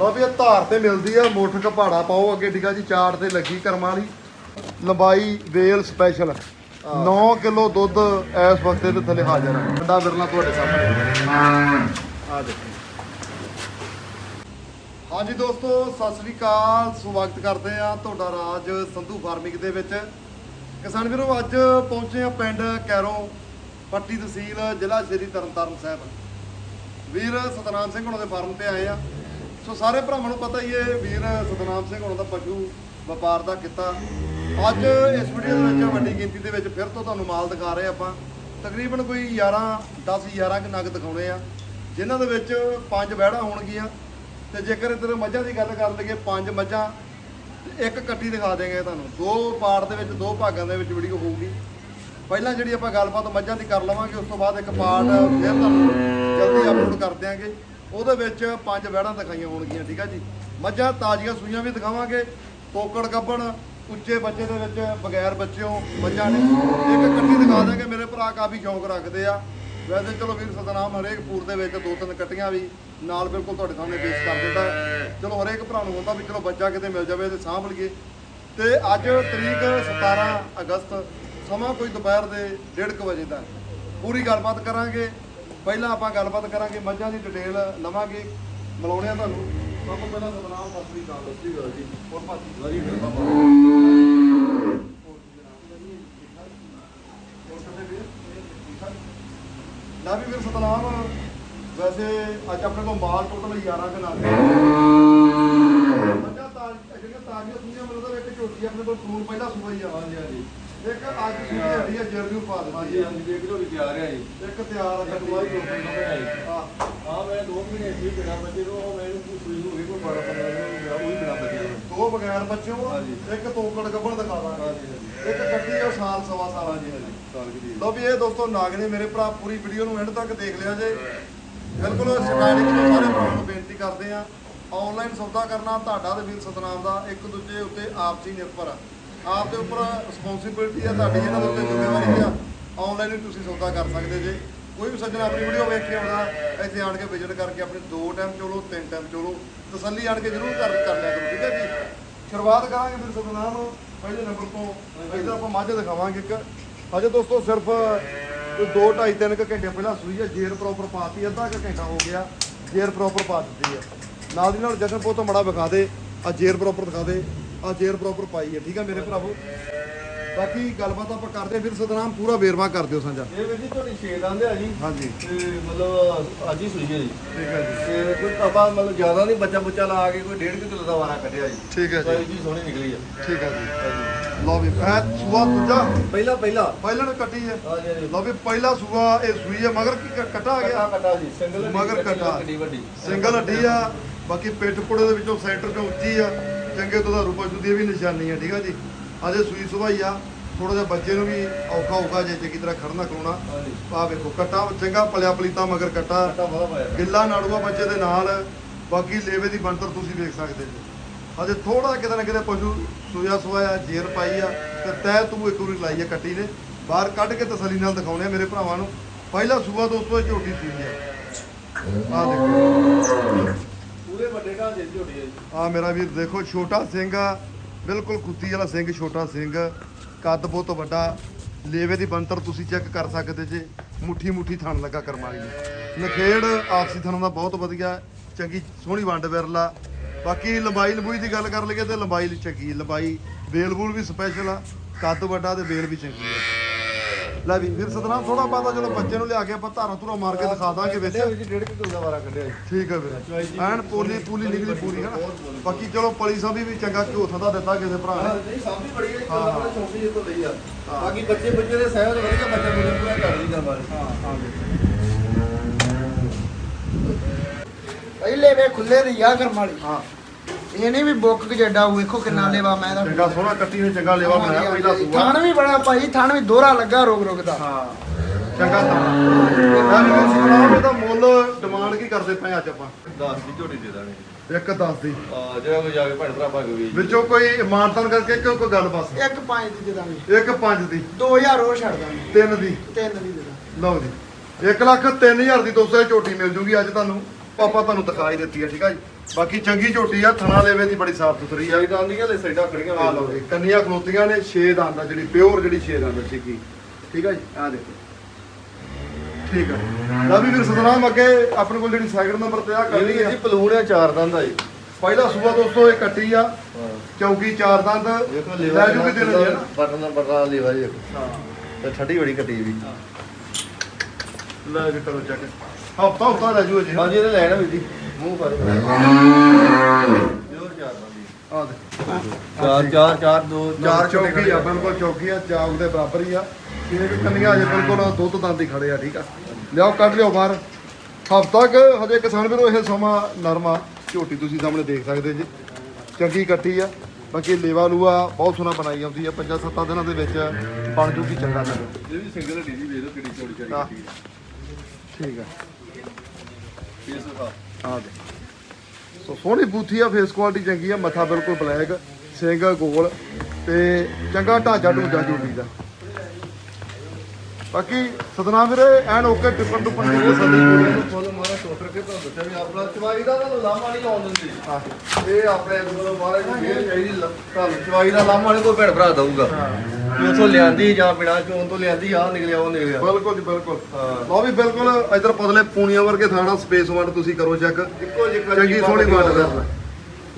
ਲਓ ਵੀ ਇਹ ਧਾਰ ਤੇ ਮਿਲਦੀ ਆ, ਮੋਠ ਕਪਾੜਾ ਪਾਓ ਅੱਗੇ, ਠੀਕ ਆ ਜੀ, ਚਾਰ ਤੇ ਲੱਗੀ ਕਰਮਾਂ ਵਾਲੀ। ਲੰਬਾਈ ਵੇਲ ਸਪੈਸ਼ਲ 9 ਕਿਲੋ ਦੁੱਧ ਇਸ ਵਕਤ ਦੇ ਥੱਲੇ ਹਾਜ਼ਰ ਹੈ ਵੱਡਾ ਵਿਰਲਾ ਤੁਹਾਡੇ ਸਾਹਮਣੇ। ਆ ਦੇਖੋ। ਹਾਂਜੀ ਦੋਸਤੋ, ਸਤਿ ਸ੍ਰੀ ਅਕਾਲ। ਸਵਾਗਤ ਕਰਦੇ ਆ ਤੁਹਾਡਾ ਰਾਜ ਸੰਧੂ ਫਾਰਮਿੰਗ ਦੇ ਵਿੱਚ। ਕਿਸਾਨ ਵੀਰੋ, ਅੱਜ ਪਹੁੰਚੇ ਆ ਪਿੰਡ ਕੈਰੋਂ, ਪੱਟੀ ਤਹਿਸੀਲ ਜ਼ਿਲ੍ਹਾ ਸ਼੍ਰੀ ਤਰਨਤਾਰਨ ਸਾਹਿਬ। ਵੀਰ ਸਤਨਾਮ ਸਿੰਘ ਹੁਣਾਂ ਦੇ ਫਾਰਮ ਤੇ ਆਏ ਆ। ਸੋ ਸਾਰੇ ਭਰਾਵਾਂ ਨੂੰ ਪਤਾ ਹੀ ਹੈ, ਵੀਰ ਸਤਨਾਮ ਸਿੰਘ ਹੁਣਾਂ ਦਾ ਪਸ਼ੂ ਵਪਾਰ ਦਾ ਕਿੱਤਾ। ਅੱਜ ਇਸ ਵੀਡੀਓ ਦੇ ਵਿੱਚ ਵੱਡੀ ਗਿਣਤੀ ਦੇ ਵਿੱਚ ਫਿਰ ਤੋਂ ਤੁਹਾਨੂੰ ਮਾਲ ਦਿਖਾ ਰਹੇ ਆਪਾਂ। ਤਕਰੀਬਨ ਕੋਈ 11 10 11 ਕੁ ਨਗ ਦਿਖਾਉਣੇ ਆ। ਜਿਨ੍ਹਾਂ ਦੇ ਵਿੱਚ ਪੰਜ ਵਹਿੜਾਂ ਹੋਣਗੀਆਂ। ਤੇ ਜੇਕਰ ਇਧਰ ਮੱਝਾਂ ਦੀ ਗੱਲ ਕਰ ਲਈਏ, ਪੰਜ ਮੱਝਾਂ, ਇੱਕ ਕੱਟੀ ਦਿਖਾ ਦੇਂਗੇ ਤੁਹਾਨੂੰ। ਦੋ ਪਾਰਟ ਦੇ ਵਿੱਚ, ਦੋ ਭਾਗਾਂ ਦੇ ਵਿੱਚ ਵੀਡੀਓ ਹੋਊਗੀ। ਪਹਿਲਾਂ ਜਿਹੜੀ ਆਪਾਂ ਗੱਲਬਾਤ ਮੱਝਾਂ ਦੀ ਕਰ ਲਵਾਂਗੇ, ਉਸ ਤੋਂ ਬਾਅਦ ਇੱਕ ਪਾਰਟ ਫਿਰ ਤੁਹਾਨੂੰ ਜਲਦੀ ਅਪਲੋਡ ਕਰ ਦਿਆਂਗੇ। ਉਹਦੇ ਵਿੱਚ ਪੰਜ ਵਹਿੜਾਂ ਦਿਖਾਈਆਂ ਹੋਣਗੀਆਂ, ਠੀਕ ਆ ਜੀ। ਮੱਝਾਂ, ਤਾਜ਼ੀਆਂ ਸੂਈਆਂ ਵੀ ਦਿਖਾਵਾਂਗੇ। ਤੋਕੜ ਗੱਬਣ, ਉੱਚੇ ਬੱਚੇ ਦੇ ਵਿੱਚ ਬਗੈਰ ਬੱਚਿਓ ਮੱਝਾਂ ਨੇ। ਇੱਕ ਕੱਟੀ ਦਿਖਾ ਦਾਂਗੇ ਮੇਰੇ ਭਰਾ ਕਾਫੀ ਸ਼ੌਂਕ ਰੱਖਦੇ ਆ। ਵੈਸੇ ਚਲੋ ਵੀਰ, ਸਤਨਾਮ ਹਰੇਕ ਪੂਰ ਦੇ ਵਿੱਚ ਦੋ ਤਿੰਨ ਕੱਟੀਆਂ ਵੀ ਨਾਲ ਬਿਲਕੁਲ ਤੁਹਾਡੇ ਸਾਹਮਣੇ ਪੇਸ਼ ਕਰ ਦਿੰਦਾ ਚਲੋ ਹਰੇਕ ਭਰਾ ਨੂੰ ਹੁੰਦਾ ਵੀ ਚਲੋ ਬੱਚਾ ਕਿਤੇ ਮਿਲ ਜਾਵੇ ਤੇ ਸਾਂਭ ਲਈਏ। ਤੇ ਅੱਜ ਤਰੀਕ 17 ਅਗਸਤ, ਸਮਾਂ ਕੋਈ ਦੁਪਹਿਰ ਦੇ 1:30 ਵਜੇ ਦਾ ਪੂਰੀ ਗੱਲਬਾਤ ਕਰਾਂਗੇ। ਪਹਿਲਾਂ ਆਪਾਂ ਗੱਲਬਾਤ ਕਰਾਂਗੇ ਮੱਝਾਂ ਦੀ ਡਿਟੇਲ ਲਵਾਂਗੇ ਮਿਲਾਉਣੇ ਆ ਤੁਹਾਨੂੰ। ਸਭ ਤੋਂ ਪਹਿਲਾਂ ਸਤਨਾਮ ਸਤਿ ਸ੍ਰੀ ਅਕਾਲ। ਸਤਿ ਸ੍ਰੀ ਜੀ। ਹੋਰ ਭਾਜੀ? ਵਾਰੀ ਫਿਰ ਬਾਬਾ ਨਾ ਵੀ ਵੀਰ ਸਤਨਾਮ ਵੈਸੇ ਅੱਜ ਆਪਣੇ ਕੋਲ ਮਾਲ ਟੋਟਲ 11 ਕਨਾਲ ਹੈ। ਮੱਝਾਂ ਤਾਂ ਜਿਹੜੀਆਂ ਤਾਜ਼ੀਆਂ ਸੂਈਆਂ ਮਤਲਬ ਇੱਕ ਝੋਟੀ ਆਪਣੇ ਕੋਲ ਸੂਰ ਪਹਿਲਾਂ ਹੀ ਆ। ਹਾਂਜੀ ਹਾਂਜੀ। ਇੱਕ ਅੱਜ ਸੂਈ ਹੱਡੀ ਆ ਜਰਨੂ ਪਾ ਹਾਂਜੀ ਦਿੱਤੀ ਹਾਂਜੀ ਦੇਖ ਲਓ ਵੀ ਤਿਆਰ ਹੈ ਜੀ। ਇੱਕ ਤਿਆਰ ਆ ਦਵਾਈ ਦੋ ਮਿੰਟ ਹੋ ਗਏ ਆ ਹਾਂ ਮੈਂ ਦੋ ਮਹੀਨੇ ਇੱਥੇ ਬਿਨਾ ਬੱਚੇ ਤੋਂ ਉਹ ਮੈਨੂੰ ਕੋਈ ਸੂਈ ਹੋ ਗਈ ਕੋਈ ਬੜਾ ਪੰਦਰਾਂ ਦਿਨ ਹੋ ਗਿਆ ਉਹ ਵੀ ਬਿਨਾ ਬੱਚੇ ਤੋਂ। ਦੋ ਬਗੈਰ ਬੱਚਿਓ ਹਾਂਜੀ। ਇੱਕ ਤੋਕੜ ਗੱਬਣ ਦਿਖਾ ਦਾਂਗੇ। ਹਾਂਜੀ ਹਾਂਜੀ। ਇੱਕ ਕੱਟੀ ਆ ਸਾਲ ਸਵਾ ਸਾਲ ਹਾਂਜੀ ਹਾਂਜੀ ਸਾਲ ਕੀ ਦੀ ਲੋ ਵੀ ਇਹ ਦੋਸਤੋ ਨਾਗ ਨੇ ਮੇਰੇ ਭਰਾ ਪੂਰੀ ਵੀਡੀਓ ਨੂੰ ਐਂਡ ਤੱਕ ਦੇਖ ਲਿਆ ਜੇ। ਬਿਲਕੁਲ ਸਟਾਰਟਿੰਗ ਤੋਂ ਸਾਰੇ ਭਰਾਵਾਂ ਨੂੰ ਬੇਨਤੀ ਕਰਦੇ ਆ ਆਨਲਾਈਨ ਸੌਦਾ ਕਰਨਾ ਤੁਹਾਡਾ ਤੇ ਵੀਰ ਸਤਨਾਮ ਦਾ ਇੱਕ ਦੂਜੇ ਉੱਤੇ ਆਪਸੀ ਨਿਰਭਰ ਆ। ਆਪ ਦੇ ਉੱਪਰ ਰਿਸਪੌਂਸਿਬਿਲਟੀ ਆ ਤੁਹਾਡੀ ਇਹਨਾਂ ਦੇ ਉੱਤੇ ਜ਼ਿੰਮੇਵਾਰੀ ਆ। ਆਨਲਾਈਨ ਵੀ ਤੁਸੀਂ ਸੌਦਾ ਕਰ ਸਕਦੇ ਜੇ। ਕੋਈ ਵੀ ਸੱਜਣ ਆਪਣੀ ਵੀਡੀਓ ਵੇਖ ਕੇ ਆਉਂਦਾ ਇੱਥੇ ਆਣ ਕੇ ਵਿਜ਼ਿਟ ਕਰਕੇ ਆਪਣੇ ਦੋ ਟਾਈਮ ਚੋਲੋ ਤਿੰਨ ਟਾਈਮ ਚੋਲੋ ਤਸੱਲੀ ਆਣ ਕੇ ਜ਼ਰੂਰ ਕਰ ਕਰ ਲਿਆ ਕਰੋ ਠੀਕ ਹੈ ਜੀ? ਸ਼ੁਰੂਆਤ ਕਰਾਂਗੇ ਵੀਰ ਸਤਨਾਮ ਪਹਿਲੇ ਨੰਬਰ ਤੋਂ। ਇੱਧਰ ਆਪਾਂ ਮੱਝ ਦਿਖਾਵਾਂਗੇ ਇੱਕ। ਅਜੇ ਦੋਸਤੋ ਸਿਰਫ ਕੋਈ 2 2.5 3 ਘੰਟੇ ਪਹਿਲਾਂ ਸੂਈ ਹੈ ਜੇਰ ਪ੍ਰੋਪਰ ਪਾਤੀ ਅੱਧਾ ਕੁ ਘੰਟਾ ਹੋ ਗਿਆ ਜੇਰ ਪ੍ਰੋਪਰ ਪਾ ਦਿੱਤੀ ਹੈ ਨਾਲ ਦੀ ਨਾਲ ਜਸ਼ਨ ਪੋਤੋਂ ਮੜਾ ਵਿਖਾ ਦੇ ਆ ਜੇਰ ਪ੍ਰੋਪਰ ਦਿਖਾ ਦੇ। ਆ ਜੇਰ ਪ੍ਰੋਪਰ ਪਾਈ ਹੈ ਠੀਕ ਹੈ ਮੇਰੇ ਭਰਾਵੋ? ਬਾਕੀ ਗੱਲਬਾਤ ਆਪਾਂ ਕਰਦੇ ਹਾਂ, ਫਿਰ ਸਤਨਾਮ ਪੂਰਾ ਵੇਰਵਾ ਕਰ ਦਿਓ ਸਾਂਝਾ। ਇਹ ਵੀਰ ਜੀ ਤੁਹਾਡੀ ਛੇਦ ਆਂਦੇ ਆ ਜੀ। ਹਾਂਜੀ। ਤੇ ਮਤਲਬ ਅੱਜ ਹੀ ਸੂਈ ਹੈ ਜੀ। ਠੀਕ ਹੈ ਜੀ। ਤੇ ਕੋਈ ਆਪਾਂ ਮਤਲਬ ਜ਼ਿਆਦਾ ਨਹੀਂ ਬੱਚਾ ਬੁੱਚਾ ਲਾ ਕੇ ਕੋਈ ਡੇਢ ਕੁ ਕਿਲੋ ਦਾ ਵਾਰਾ ਕੱਢਿਆ ਜੀ। ਠੀਕ ਹੈ ਜੀ। ਜੀ ਸੋਹਣੀ ਨਿਕਲੀ ਆ। ਠੀਕ ਹੈ ਜੀ। ਲਓ ਵੀ ਇਹ ਸੂਆ ਦੂਜਾ। ਪਹਿਲਾ ਪਹਿਲਾ। ਪਹਿਲਾਂ ਨੇ ਕੱਟੀ ਹੈ। ਲਓ ਵੀ ਪਹਿਲਾ ਸੂਆ ਇਹ ਸੂਈ ਹੈ ਮਗਰ ਕੀ ਕੱਟਾ ਆ ਗਿਆ? ਕੱਟਾ ਜੀ। ਸਿੰਗਲ ਮਗਰ ਕੱਟਾ। ਸਿੰਗਲ ਹੱਡੀ ਆ। ਬਾਕੀ ਪਿੱਠ ਪੁੜੇ ਦੇ ਵਿੱਚੋਂ ਸੈਂਟਰ ਤੋਂ ਉੱਚੀ ਆ। ਚੰਗੇ ਦੁਧਾਰੂ ਪਸ਼ੂ ਦੀ ਇਹ ਵੀ ਨਿਸ਼ਾਨੀ ਆ ਠੀਕ ਆ ਜੀ? ਅਜੇ ਸੂਈ ਸੁਭਾਈ ਆ ਥੋੜਾ ਜਿਹਾ ਬੱਚੇ ਨੂੰ ਵੀ ਔਖਾ ਹੋਊਗਾ ਜੇ ਚੰਗੀ ਤਰ੍ਹਾਂ ਖੜਨਾ ਹਾਂਜੀ। ਆ ਵੇਖੋ ਕੱਟਾ ਚੰਗਾ ਪਲਿਆ ਪਲੀਤਾ ਮਗਰ ਕੱਟਾ। ਗਿੱਲਾ ਨਾੜੂਆ ਬੱਚੇ ਦੇ ਨਾਲ ਬਾਕੀ ਲੇਵੇ ਦੀ ਬਣਤਰ ਤੁਸੀਂ ਵੇਖ ਸਕਦੇ ਜੀ। ਅਜੇ ਥੋੜਾ ਕਿਤੇ ਨਾ ਕਿਤੇ ਪਸ਼ੂ ਸੂਇਆ ਸੁਆਇਆ ਜੇਰ ਪਾਈ ਆ ਤੇ ਤੈ ਤੂੰ ਇੱਕ ਵਾਰੀ ਲਾਈ ਆ ਕੱਟੀ ਨੇ। ਬਾਹਰ ਕੱਢ ਕੇ ਤਸੱਲੀ ਨਾਲ ਦਿਖਾਉਣੇ ਆ ਮੇਰੇ ਭਰਾਵਾਂ ਨੂੰ। ਪਹਿਲਾ ਸੂਆ ਦੋਸਤੋ ਇਹ ਝੋਟੀ ਸੀ ਆ। ਦੇਖੋ। ਪੂਰੇ ਵੱਡੇ ਝੋਟੀ ਹੈ ਜੀ? ਆ ਮੇਰਾ ਵੀਰ ਦੇਖੋ, ਛੋਟਾ ਸਿੰਘ ਆ। ਬਿਲਕੁਲ ਕੁੱਤੀ ਵਾਲਾ ਸਿੰਘ, ਛੋਟਾ ਸਿੰਘ। ਕੱਦ ਬਹੁਤ ਵੱਡਾ। ਲੇਵੇ ਦੀ ਬੰਤਰ ਤੁਸੀਂ ਚੈੱਕ ਕਰ ਸਕਦੇ ਜੇ। ਮੁੱਠੀ ਮੁੱਠੀ ਥਣ ਲੱਗਾ ਕਰਮਾਲੀ ਨੂੰ। ਨਖੇੜ ਆਪਸੀ ਥਣਾਂ ਦਾ ਬਹੁਤ ਵਧੀਆ। ਚੰਗੀ, ਸੋਹਣੀ ਵੰਡ ਵਿਰਲਾ। ਬਾਕੀ ਲੰਬਾਈ ਲੰਬੂਈ ਦੀ ਗੱਲ ਕਰ ਲਈਏ ਤੇ ਲੰਬਾਈ ਚੰਗੀ। ਲੰਬਾਈ ਬੇਲ ਬੂਲ ਵੀ ਸਪੈਸ਼ਲ ਆ। ਕੱਦ ਵੱਡਾ ਤੇ ਬੇਲ ਵੀ ਚੰਗੀ ਆ। ਲੈ ਵੀ ਵੀਰ ਸਤਨਾਮ ਥੋੜਾ ਬਾਅਦ ਚਲੋ ਬੱਚੇ ਨੂੰ ਲਿਆ ਕੇ ਆਪਾਂ ਧਾਰਾਂ ਧੁਰਾ ਮਾਰ ਕੇ ਦਿਖਾ ਦਾਂਗੇ ਵਿੱਚ। ਕੱਢਿਆ ਜੀ ਡੇਢ ਕੁ ਕਿਲੋ ਦਾ ਵਾਰਾ ਕੱਢਿਆ ਜੀ। ਠੀਕ ਹੈ ਵੀਰੇ। ਐਨ ਪੋਲੀ ਪੂਲੀ ਨਿਕਲੀ ਪੂਰੀ ਹੈ ਨਾ ਬਾਕੀ ਚਲੋ ਪਲੀ ਸਾਂਭੀ ਵੀ ਚੰਗਾ ਘਿਓ ਥਦਾ ਦਿੱਤਾ ਕਿਸੇ ਭਰਾ ਹਾਂ ਨੇ ਨਹੀਂ ਸਾਂਭੀ ਬੜੀ ਹੈ ਹਾਂ, ਹਾਂ ਹਾਂ। ਹਾਂ। ਛੋਟੀ ਜਿਹੀ ਤੋਂ ਲਈ ਆ। ਬਾਕੀ ਬੱਚੇ ਬੱਚੇ ਦੇ ਸਹਿਤ ਵਧੀਆ ਬੱਚਾ ਪੂਰਾ ਪੂਰਾ ਕਰ ਲਈ ਕਰ ਬਾਰੇ ਹਾਂ ਹਾਂ ਪਹਿਲੇ ਵੇ ਖੁੱਲੇ ਦੀ ਆ ਕਰਮ ਵਾਲੀ। ਹਾਂ। ਇਹ ਨਹੀਂ ਵੀ ਬੁੱਕ ਜੱਡਾ ਵੇਖੋ ਕਿੰਨਾ ਲੇਵਾ ਮੈਂ ਦਾ ਚੰਗਾ ਸੋਹਣਾ ਕੱਟੀ ਨੇ ਚੰਗਾ ਲੇਵਾ ਬਣਾਇਆ ਪਹਿਲਾ ਸੂਆ। ਥਣ ਵੀ ਬੜਾ ਭਾਈ ਥਣ ਵੀ ਦੋਹਰਾ ਲੱਗਾ ਰੋਗ ਰੋਗ ਦਾ। ਹਾਂ ਚੰਗਾ ਤਾਂ। ਮੈਂ ਵੀ ਸੁਣਾਉਂ ਇਹਦਾ ਮੁੱਲ ਡਿਮਾਂਡ ਕੀ ਕਰਦੇ ਪਏ ਅੱਜ ਆਪਾਂ? 10 ਦੀ ਝੋਟੀ ਦੇ ਦਾਂਗੇ। ਇੱਕ ਦੱਸ ਦੀ। ਆ ਜਿਹੜਾ ਕੋਈ ਜਾ ਕੇ ਭੈਣ ਭਰਾ ਭਾਗ ਵੀ ਵਿੱਚੋਂ ਕੋਈ ਮਾਨਤਨ ਕਰਕੇ ਕਿ ਕੋਈ ਗੱਲ ਬਸ। ਇੱਕ ਪੰਜ ਦੀ ਦੇ ਦਾਂਗੇ। ਇੱਕ ਪੰਜ ਦੀ। 2000 ਹੋਰ ਛੱਡ ਦਾਂਗੇ। ਤਿੰਨ ਦੀ। ਤਿੰਨ ਦੀ ਦੇ ਦਾਂਗੇ। ਲਓ ਜੀ। 1 ਲੱਖ 3000 ਦੀ ਦੋਸਤੋ ਇਹ ਝੋਟੀ ਮਿਲ ਜੂਗੀ ਅੱਜ ਤੁਹਾਨੂੰ। ਪਾਪਾ ਤੁਹਾਨੂੰ ਦਿਖਾਈ ਦਿੱਤੀ ਹੈ ਠੀਕ ਹੈ ਜੀ। ਬਾਕੀ ਚੰਗੀ ਝੋਟੀ ਆ ਥਣਾ ਲੈਵੇ ਦੀ ਬੜੀ ਸਾਫ਼ ਸੁਥਰੀ ਆ। ਤਾਂ ਆਂਦੀਆਂ ਲੈ ਸਾਈਡਾਂ ਖੜੀਆਂ ਆ ਲਓ ਜੀ ਕੰਨੀਆਂ ਖਲੋਤੀਆਂ ਨੇ 6 ਦੰਦ ਆ ਜਿਹੜੀ ਪਿਓਰ ਜਿਹੜੀ 6 ਦੰਦ ਸੀਗੀ ਠੀਕ ਆ ਜੀ? ਆ ਦੇਖੋ। ਠੀਕ ਆ। ਲਾ ਵੀ ਵੀਰ ਸਤਨਾਮ ਅੱਗੇ ਆਪਣੇ ਕੋਲ ਜਿਹੜੀ ਸੈਕਿੰਡ ਨੰਬਰ ਤੇ ਆ ਕਰਨੀ ਆ ਜੀ ਪਲੂਣ ਆ ਚਾਰ ਦੰਦ ਆ ਜੀ। ਪਹਿਲਾ ਸੂਆ ਦੋਸਤੋ ਇਹ ਕੱਟੀ ਆ। ਚੌਕੀ ਚਾਰ ਦੰਦ। ਲੈ ਜੂ ਕਿਤੇ ਨਾ ਨਾ। ਬਟਨ ਨੰਬਰ ਦਾ ਲੇਵਾ ਜੀ। ਹਾਂ। ਤੇ ਠੱਡੀ ਬੜੀ ਕੱਟੀ ਵੀ। ਲੈ ਜੀ ਕਰੋ ਚੈੱਕ ਹਫਤਾ ਹਫਤਾ ਲੈ ਜੂ ਜੀ ਹਾਂਜੀ ਇਹਨੇ ਲੈਣਾ ਵੀ ਜੀ। ਮੂੰਹ ਫੜ ਜੋਰ ਚਾਰ ਦੰਦ ਜੀ ਆ ਦੇ ਚਾਰ ਚਾਰ ਚਾਰ ਦੋ ਚਾਰ ਚੌਕੀ ਆ। ਬਿਲਕੁਲ ਚੌਕੀ ਆ ਚਾਕ ਦੇ ਬਰਾਬਰ ਹੀ ਆ। ਇਹ ਵੀ ਕੰਨੀਆਂ ਅਜੇ ਬਿਲਕੁਲ ਦੁੱਧ ਦੰਦ ਹੀ ਖੜੇ ਆ ਠੀਕ ਆ। ਲਿਆਓ ਕੱਢ ਲਿਓ ਬਾਹਰ। ਹਫਤਾ ਕ ਹਜੇ ਕਿਸਾਨ ਵੀਰੋ ਇਹ ਸਮਾਂ ਨਰਮਾ ਝੋਟੀ ਤੁਸੀਂ ਸਾਹਮਣੇ ਦੇਖ ਸਕਦੇ ਜੀ। ਚੰਗੀ ਕੱਟੀ ਆ। ਬਾਕੀ ਲੇਵਾ ਲੂਆ ਬਹੁਤ ਸੋਹਣਾ ਬਣਾਈ ਆਉਂਦੀ ਆ। ਪੰਜਾਂ ਸੱਤਾਂ ਦਿਨਾਂ ਦੇ ਵਿੱਚ ਬਣ ਜੂਗੀ ਚੰਗਾ ਲੱਗੇ ਇਹ ਵੀ ਸਿੰਗਲ ਹੱਡੀ ਦੀ ਵੇਖ ਲਓ ਕਿੱਡੀ ਚੌੜੀ ਚੌੜੀ ਹਾਂ। ਕੱਟੀ ਹੈ ਠੀਕ ਆ। ਫੇਸ ਵਿਖਾ ਆ ਦੇ। ਸੋ ਸੋਹਣੀ ਬੂਥੀ ਆ ਫੇਸ ਕੁਆਲਿਟੀ ਚੰਗੀ ਆ ਮੱਥਾ ਬਿਲਕੁਲ ਬਲੈਕ ਸਿੰਘ ਗੋਲ ਤੇ ਚੰਗਾ ਢਾਂਚਾ ਢੂੰਜਾ ਝੋਟੀ ਦਾ। ਬਾਕੀ ਸਤਨਾਮ ਵੀਰੇ ਐਨ ਓਕੇ ਟਿੱਪਣ ਟੁੱਪਣ ਦੀ ਇਹ ਕੋਈ ਸਾਡੀ ਸੰਦੀ ਕੁੜੀ ਨੂੰ ਫੁੱਲ ਮਾਰਾ ਛੋਟਰ ਕੇ ਤੁਹਾਨੂੰ ਦੱਸਿਆ ਵੀ ਆਪਣਾ ਚਵਾਈ ਦਾ ਤਾਂ ਲਾਮਾ ਨਹੀਂ ਲਾਉਣ ਦਿੰਦੀ। ਹਾਂ। ਇਹ ਆਪਣੇ ਕੋਲੋਂ ਮਹਾਰਾਜ ਨੂੰ ਫੇਰ ਚਾਹੀਦੀ ਚਵਾਈ ਦਾ ਲਾਮਾ ਨਹੀਂ ਕੋਈ ਭੈਣ ਭਰਾ ਦਊਗਾ। ਵੀ ਉਥੋਂ ਲਿਆਂਦੀ ਜਾਂ ਬਿਨਾਂ ਚੋਂ ਤੋਂ ਲਿਆਂਦੀ ਆ ਨਿਕਲਿਆ ਉਹ ਨਿਕਲਿਆ। ਬਿਲਕੁਲ ਜੀ ਬਿਲਕੁਲ। ਹਾਂ। ਲਓ ਵੀ ਬਿਲਕੁਲ ਇਧਰ ਪਤਲੇ ਪੂਣੀਆਂ ਵਰਗੇ ਥਾਣਾ ਸਪੇਸ ਵੰਡ ਤੁਸੀਂ ਕਰੋ ਚੈੱਕ ਇੱਕੋ ਜਿਹਾ ਚੰਗੀ ਸੋਹਣੀ ਵੰਡ ਦਾ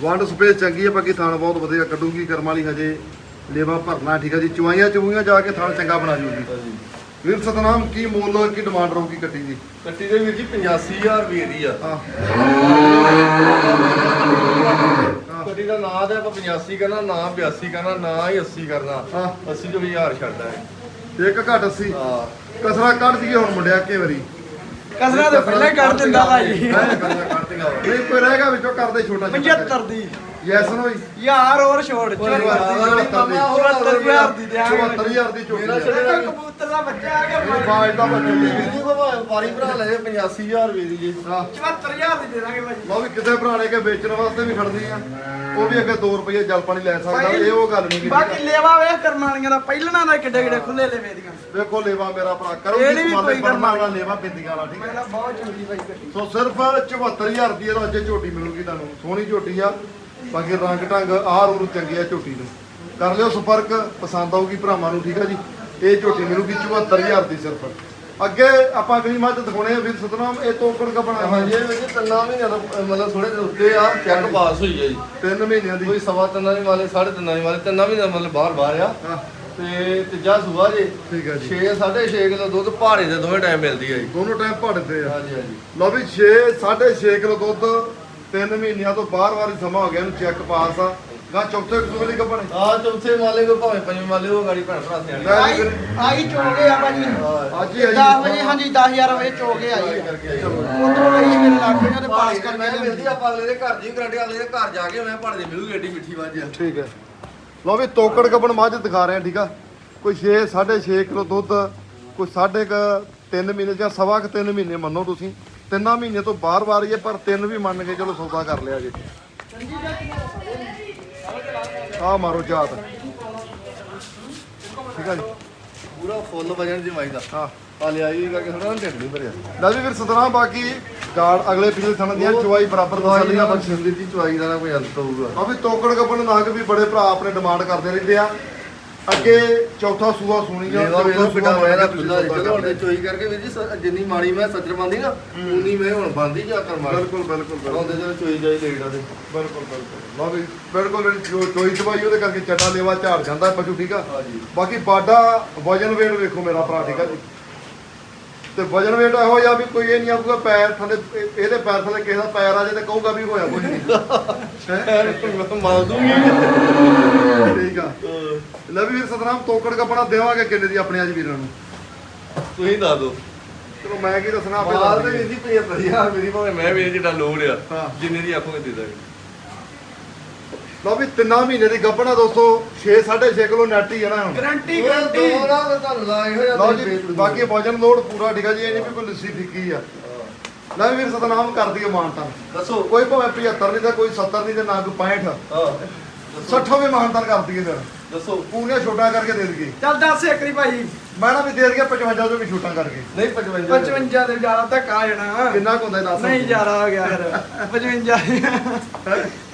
ਵੰਡ ਸਪੇਸ ਚੰਗੀ ਹੈ ਬਾਕੀ ਥਾਣ ਬਹੁਤ ਵਧੀਆ ਕੱਢੂਗੀ ਕਰਮ ਵਾਲੀ ਹਜੇ ਲੇਵਾ ਭਰਨਾ ਠੀਕ ਹੈ ਜੀ। ਚੁਆਈਆਂ ਚੁਗੀਆਂ ਜਾ ਕੇ ਥਾਣ ਚੰਗਾ ਬਣਾ ਜੂਗੀ। ਵੀਰ ਸਤਨਾਮ ਕੀ ਮੁੱਲ ਕੀ ਡਿਮਾਂਡ ਰਹੂਗੀ ਕੱਟੀ ਦੀ? ਕੱਟੀ ਦੇ ਵੀਰ ਜੀ 85000 ਰੁਪਏ ਦੀ ਆ। ਕੱਟੀ ਦਾ ਨਾਂ ਤੇ ਆਪਾਂ 85 ਕਰਨਾ ਨਾ 82 ਕਰਨਾ ਨਾ ਹੀ 80 ਕਰਨਾ। ਹਾਂ। 80 ਤੋਂ 1000 ਛੱਡਦਾ ਹੈ ਇੱਕ ਘੱਟ 80 ਹਾਂ। ਕਸਰਾ ਕੱਢ ਦਈਏ ਹੁਣ ਮੁੰਡਿਆ ਕੇ ਵਾਰੀ। ਕਸਰਾ ਤਾਂ ਪਹਿਲਾਂ ਹੀ ਕੱਢ ਦਿੰਦਾ ਭਾਜੀ ਮੈਂ ਕਰਨਾ ਕੱਢ ਦੇਗਾ ਨਹੀਂ ਕੋਈ ਰਹੇਗਾ ਵਿੱਚੋਂ ਕਰਦੇ ਛੋਟਾ 75 ਦੀ। ਯੈਸ ਨੋ ਯਾਰ ਹੋਰ ਛੋੜ ਯਾਰ, ਚੁਹੱਤਰ ਮਾਮਾ, 74000 ਦੀ ਦਿਆਂਗੇ। 74000 ਦੀ ਚੋਟੀ ਮੇਰਾ ਕਬੂਤਰ ਦਾ ਬੱਚਾ ਆ ਗਿਆ ਬਾਜ ਦਾ ਬੱਚਾ ਜੀ ਵੀਰ ਜੀ ਕੋ ਭਾਵੇਂ ਵਪਾਰੀ ਭਰਾ ਲੈ ਜਾਏ 85000 ਰੁਪਏ ਦੀ ਜੀ ਹਾਂ। 74000 ਦੀ ਦੇ ਦਾਂਗੇ ਭਾਜੀ। ਲਓ ਵੀ ਕਿਸੇ ਭਰਾ ਨੇ ਕੇ ਵੇਚਣ ਵਾਸਤੇ ਵੀ ਖੜਦੀ ਆ। ਉਹ ਵੀ ਅੱਗੇ 2 ਰੁਪਏ ਜਲ ਪਾਣੀ ਲੈ ਸਕਦਾ ਇਹ ਉਹ ਗੱਲ ਨਹੀਂ ਬਾਕੀ ਲੇਵਾ ਵੇਖ ਕਰਮਾਲੀਆਂ ਦਾ ਪਹਿਲਣਾ ਦਾ ਕਿੱਡੇ ਕਿੱਡੇ ਖੁੱਲੇ ਲੇਵੇ ਦੀਆਂ। ਵੇਖੋ ਲੇਵਾ ਮੇਰਾ ਭਰਾ ਕਰੋ ਇਹ ਨੀ ਵੀ ਕੋਈ ਕਰਮਾ ਵਾਲਾ ਕਰਮਾ ਲੇਵਾ ਬਿੰਦੀਆਂ ਵਾਲਾ ਠੀਕ ਹੈ। ਮੇਰਾ ਬਹੁਤ ਚੰਗੀ ਭਾਈ ਗੱਡੀ। ਸੋ ਸਿਰਫ 74000 ਰੁਪਏ ਦਾ ਅੱਜ ਝੋਟੀ ਮਿਲੂਗੀ ਤੁਹਾਨੂੰ। ਸੋਹਣੀ ਝੋਟੀ ਆ। ਬਾਕੀ ਰੰਗ ਢੰਗ ਆਹ ਰੂ ਚੰਗੀ ਆ ਝੋਟੀ ਨੂੰ ਕਰ ਲਿਓ ਸੰਪਰਕ ਪਸੰਦ ਆਊਗੀ ਭਰਾਵਾਂ ਨੂੰ ਠੀਕ ਆ ਜੀ? ਇਹ ਝੋਟੀ ਮਿਲੂਗੀ 74000 ਦੀ ਸਿਰਫ। ਅੱਗੇ ਆਪਾਂ ਅਗਲੀ ਮੱਝ ਦਿਖਾਉਣੇ ਆ ਵੀਰ ਸਤਨਾਮ ਇਹ ਤੋਕੜ ਕਪਣਾ ਹਾਂਜੀ ਇਹ ਵਿੱਚ ਤਿੰਨਾਂ ਮਹੀਨਿਆਂ ਦਾ ਮਤਲਬ ਥੋੜੇ ਦਿਨ ਉੱਤੇ ਆ। ਚੈੱਕ ਪਾਸ ਹੋਈ ਹੈ ਜੀ। ਤਿੰਨ ਮਹੀਨਿਆਂ ਦੀ। ਕੋਈ ਸਵਾ ਤਿੰਨਾਂ ਦੇ ਵਾਲੇ ਸਾਢੇ ਤਿੰਨਾਂ ਦੇ ਵਾਲੇ ਤਿੰਨਾਂ ਮਹੀਨਿਆਂ ਦਾ ਮਤਲਬ ਬਾਹਰ ਬਾਹਰ ਆ। ਹਾਂ। ਤੇ ਤੀਜਾ ਸੂਆ ਜੇ ਠੀਕ ਆ ਜੀ। 6 6.5 ਕਿਲੋ ਦੁੱਧ ਪਹਾੜੇ ਦੇ ਦੋਵੇਂ ਟਾਈਮ ਮਿਲਦੀ ਹੈ ਜੀ। ਦੋਨੋਂ ਟਾਈਮ ਪੜਦੇ ਆ। ਹਾਂਜੀ ਹਾਂਜੀ। ਲਓ ਵੀ 6 6.5 ਕਿਲੋ ਦੁੱਧ ਤਿੰਨ ਮਹੀਨਿਆਂ ਤੋਂ ਬਾਹਰ ਵਾਰੀ ਸਮਾਂ ਹੋ ਗਿਆ ਇਹਨੂੰ ਚੈੱਕ ਪਾਸ ਆ। ਗਾ ਚੌਥੇ ਸੂਬੇ ਲਈ ਕੱਪਣੇ ਆ ਚੌਥੇ ਮਾਲੇ ਕੋ ਭਾਵੇਂ ਪੰਜਵੇਂ ਮਾਲੇ ਉਹ ਗਾੜੀ ਭੈਣ ਭਰਾ ਸਿਆਣੇ। ਆਈ ਆਈ ਚੋਗੇ ਆ ਭਾਜੀ। ਅੱਜ ਹੀ ਆਈ 10 ਵਜੇ ਹਾਂਜੀ 10000 ਵਜੇ ਚੋਗੇ ਆਈ ਉਧਰੋਂ ਲਈ ਮੇਰੇ ਲਾਗੇ ਨੇ ਤੇ ਪਾਸ ਕਰਕੇ ਮੈਂ। ਮਿਲਦੀ ਆਪਾਂ ਅਗਲੇ ਦੇ ਘਰ ਦੀ ਗਰੰਟੀ ਅਗਲੇ ਦੇ ਘਰ ਜਾ ਕੇ ਮੈਂ ਪਹਾੜੇ ਦੇ ਮਿਲੂਗੀ ਏਡੀ ਮਿੱਠੀ ਵਾਜ ਆ। ਠੀਕ ਹੈ। ਲਓ ਵੀ ਤੋਕੜ ਕੱਪਣ ਮੱਝ ਦਿਖਾ ਰਹੇ ਆ ਠੀਕ ਆ। ਕੋਈ 6 6.5 ਕਿਲੋ ਦੁੱਧ ਕੋਈ ਸਾਢੇ ਕ 3 ਮਹੀਨੇ ਜਾਂ ਸਵਾ ਕ 3 ਮਹੀਨੇ ਮੰਨੋ ਤੁਸੀਂ। ਤਿੰਨਾਂ ਮਹੀਨੇ ਤੋਂ ਬਾਹਰ ਵਾਰ ਹੀ ਹੈ ਪਰ ਤਿੰਨ ਵੀ ਮੰਨ ਕੇ ਚਲੋ ਸੌਦਾ ਕਰ ਲਿਆ ਜੀ। ਆ ਮਾਰੋ ਜਾਤ। ਠੀਕ ਆ ਜੀ। ਪੂਰਾ ਫੁੱਲ ਵਜਣ ਦੀ ਵਾਜ ਦਾ। ਹਾਂ। ਆ ਲਿਆਈ ਕਰਕੇ ਥੋੜਾ ਢਿੱਡ ਨਹੀਂ ਭਰਿਆ। ਲੈ ਵੀ ਫਿਰ ਸਤਨਾਮ ਬਾਕੀ ਗਾੜ ਅਗਲੇ ਪਿਛਲੇ ਥਣ ਦੀਆਂ ਚੁਆਈ ਬਰਾਬਰ ਤਸੱਲੀ ਨਾਲ ਬਖਸ਼ ਬਖਸ਼ਿੰਦੀ ਦੀ ਚਵਾਈ ਦਾ ਨਾ ਕੋਈ ਅੰਤ ਹੋਊਗਾ ਆ ਵੀ ਤੋਕੜ ਕੱਪਣ ਨਾਗ ਵੀ ਬੜੇ ਭਰਾ ਆਪਣੇ ਡਿਮਾਂਡ ਕਰਦੇ ਰਹਿੰਦੇ ਆ। ਅੱਗੇ ਚੌਥਾ ਸੂਆ ਸੁਣੀ ਜਾ ਲੇਵਾ ਚੌਥਾ ਬਿਟਾ ਸੂਆ ਮੈਂ ਦਾ ਤੁਸੀਂ ਖੁੱਲਾ ਜਦੋਂ ਹੁਣ ਚੋਈ ਕਰਕੇ ਵੀਰ ਜੀ ਸ- ਜਿੰਨੀ ਮਾੜੀ ਮੈਂ ਸੱਜਰ ਬੰਦੀ ਨਾ ਉਨੀ ਮੈਂ ਹੁਣ ਬੰਦੀ ਜਾ ਕਰ ਮਾਰ। ਬਿਲਕੁਲ ਬਿਲਕੁਲ ਬਿਲਕੁਲ। ਉਹਦੇ ਜਦੋਂ ਚੋਈ ਜਾਈ ਲੇਟ ਆ ਤੇ। ਬਿਲਕੁਲ ਬਿਲਕੁਲ। ਲਓ ਵੀ ਬਿਲਕੁਲ ਜਿਹੜੀ ਚੋਈ ਚਵਾਈ ਉਹਦੇ ਕਰਕੇ ਚੱਡਾ ਲੇਵਾ ਝਾੜ ਜਾਂਦਾ ਪਸ਼ੂ ਠੀਕ ਆ? ਹਾਂਜੀ। ਬਾਕੀ ਬਾਡਾ ਵਜਨ ਵੇਟ ਵੇਖੋ ਮੇਰਾ ਭਰਾ ਠੀਕ ਆ ਜੀ? ਤੇ ਵਜਨ ਵੇਟ ਇਹੋ ਜਿਹਾ ਵੀ ਕੋਈ ਇਹ ਨਹੀਂ ਆਊਗਾ ਪੈਰ ਥੱਲੇ ਇਹ- ਇਹਦੇ ਪੈਰ ਥੱਲੇ ਕਿਸੇ ਦਾ ਪੈਰ ਆ ਜੇ ਤੇ ਕਹੂਗਾ ਵੀ ਹੋਇਆ ਕੁਝ ਨਹੀਂ? ਮਾਰ ਦੂੰਗੀ ਠੀਕ ਆ ਲੈ ਵੀ ਵੀਰ ਸਤਨਾਮ ਤੋਕੜ ਕੱਪੜਾ ਦੇਵਾਂਗੇ ਕਿੰਨੇ ਦੀ ਆਪਣੇ ਅੱਜ ਵੀਰਾਂ ਨੂੰ ਤੁਸੀਂ ਦੱਸ ਦਿਓ ਚਲੋ ਮੈਂ ਕੀ ਦੱਸਣਾ ਆਪੇ ਮਾਲ ਦੱਸ ਤੇ ਦਿਓ। ਵੀਰ ਜੀ 75000 ਮੇਰੀ ਭਾਵੇਂ ਮੈਂ ਵੀ ਜਿਹੜਾ ਲੋੜ ਆ ਹਾਂ। ਜਿੰਨੇ ਦੀ ਆਖੋਗੇ ਦੇ ਦਾਂਗੇ ਲਓ ਵੀ ਤਿੰਨਾਂ ਮਹੀਨੇ ਦੀ ਗੱਭਣਾ ਦੋਸਤੋ 6 6.5 ਕਿਲੋ ਨੈਟ ਹੀ ਹੈ ਨਾ ਹੁਣ। ਗਰੰਟੀ ਗਰੰਟੀ ਦੋ ਨਾ ਤੇ ਤੁਹਾਨੂੰ ਲਾ ਇਹੋ ਜਿਹਾ ਲਓ ਜੀ ਬਾਕੀ ਵਜਨ ਲੋਡ ਪੂਰਾ ਠੀਕ ਆ ਜੀ ਇਹ ਨਹੀਂ ਵੀ ਕੋਈ ਲੱਸੀ ਫਿੱਕੀ ਆ। ਲੈ ਵੀ ਵੀਰ ਸਤਨਾਮ ਕਰ ਦਈਏ ਮਾਨਤਾ। ਦੱਸੋ। ਕੋਈ ਭਾਵੇਂ 75 ਨਹੀਂ ਤਾਂ ਕੋਈ 70 ਨਹੀਂ ਤੇ ਨਾ ਕੋਈ 65 ਹਾਂ। 60 ਵੀ ਮਾਨਤਾ ਕਰ ਦਈਏ ਫਿਰ। ਦੱਸੋ। ਪੂਰੀਆਂ ਛੋਟਾਂ ਕਰਕੇ ਦੇ ਦਈਏ। ਚੱਲ ਦੱਸ ਇੱਕ ਰੀ ਭਾਈ। ਮੈਂ ਨਾ ਵੀ ਦੇ ਦਈਏ 55 ਤੋਂ ਵੀ ਛੋਟਾਂ ਕਰਕੇ। ਨਹੀਂ 55 55 ਦੇ ਜ਼ਿਆਦਾ ਧੱਕਾ ਆ ਜਾਣਾ। ਕਿੰਨਾ ਕੁ ਹੁੰਦਾ ਦੱਸ ਨਹੀਂ ਜ਼ਿਆਦਾ ਹੋ ਗਿਆ ਫਿਰ। 55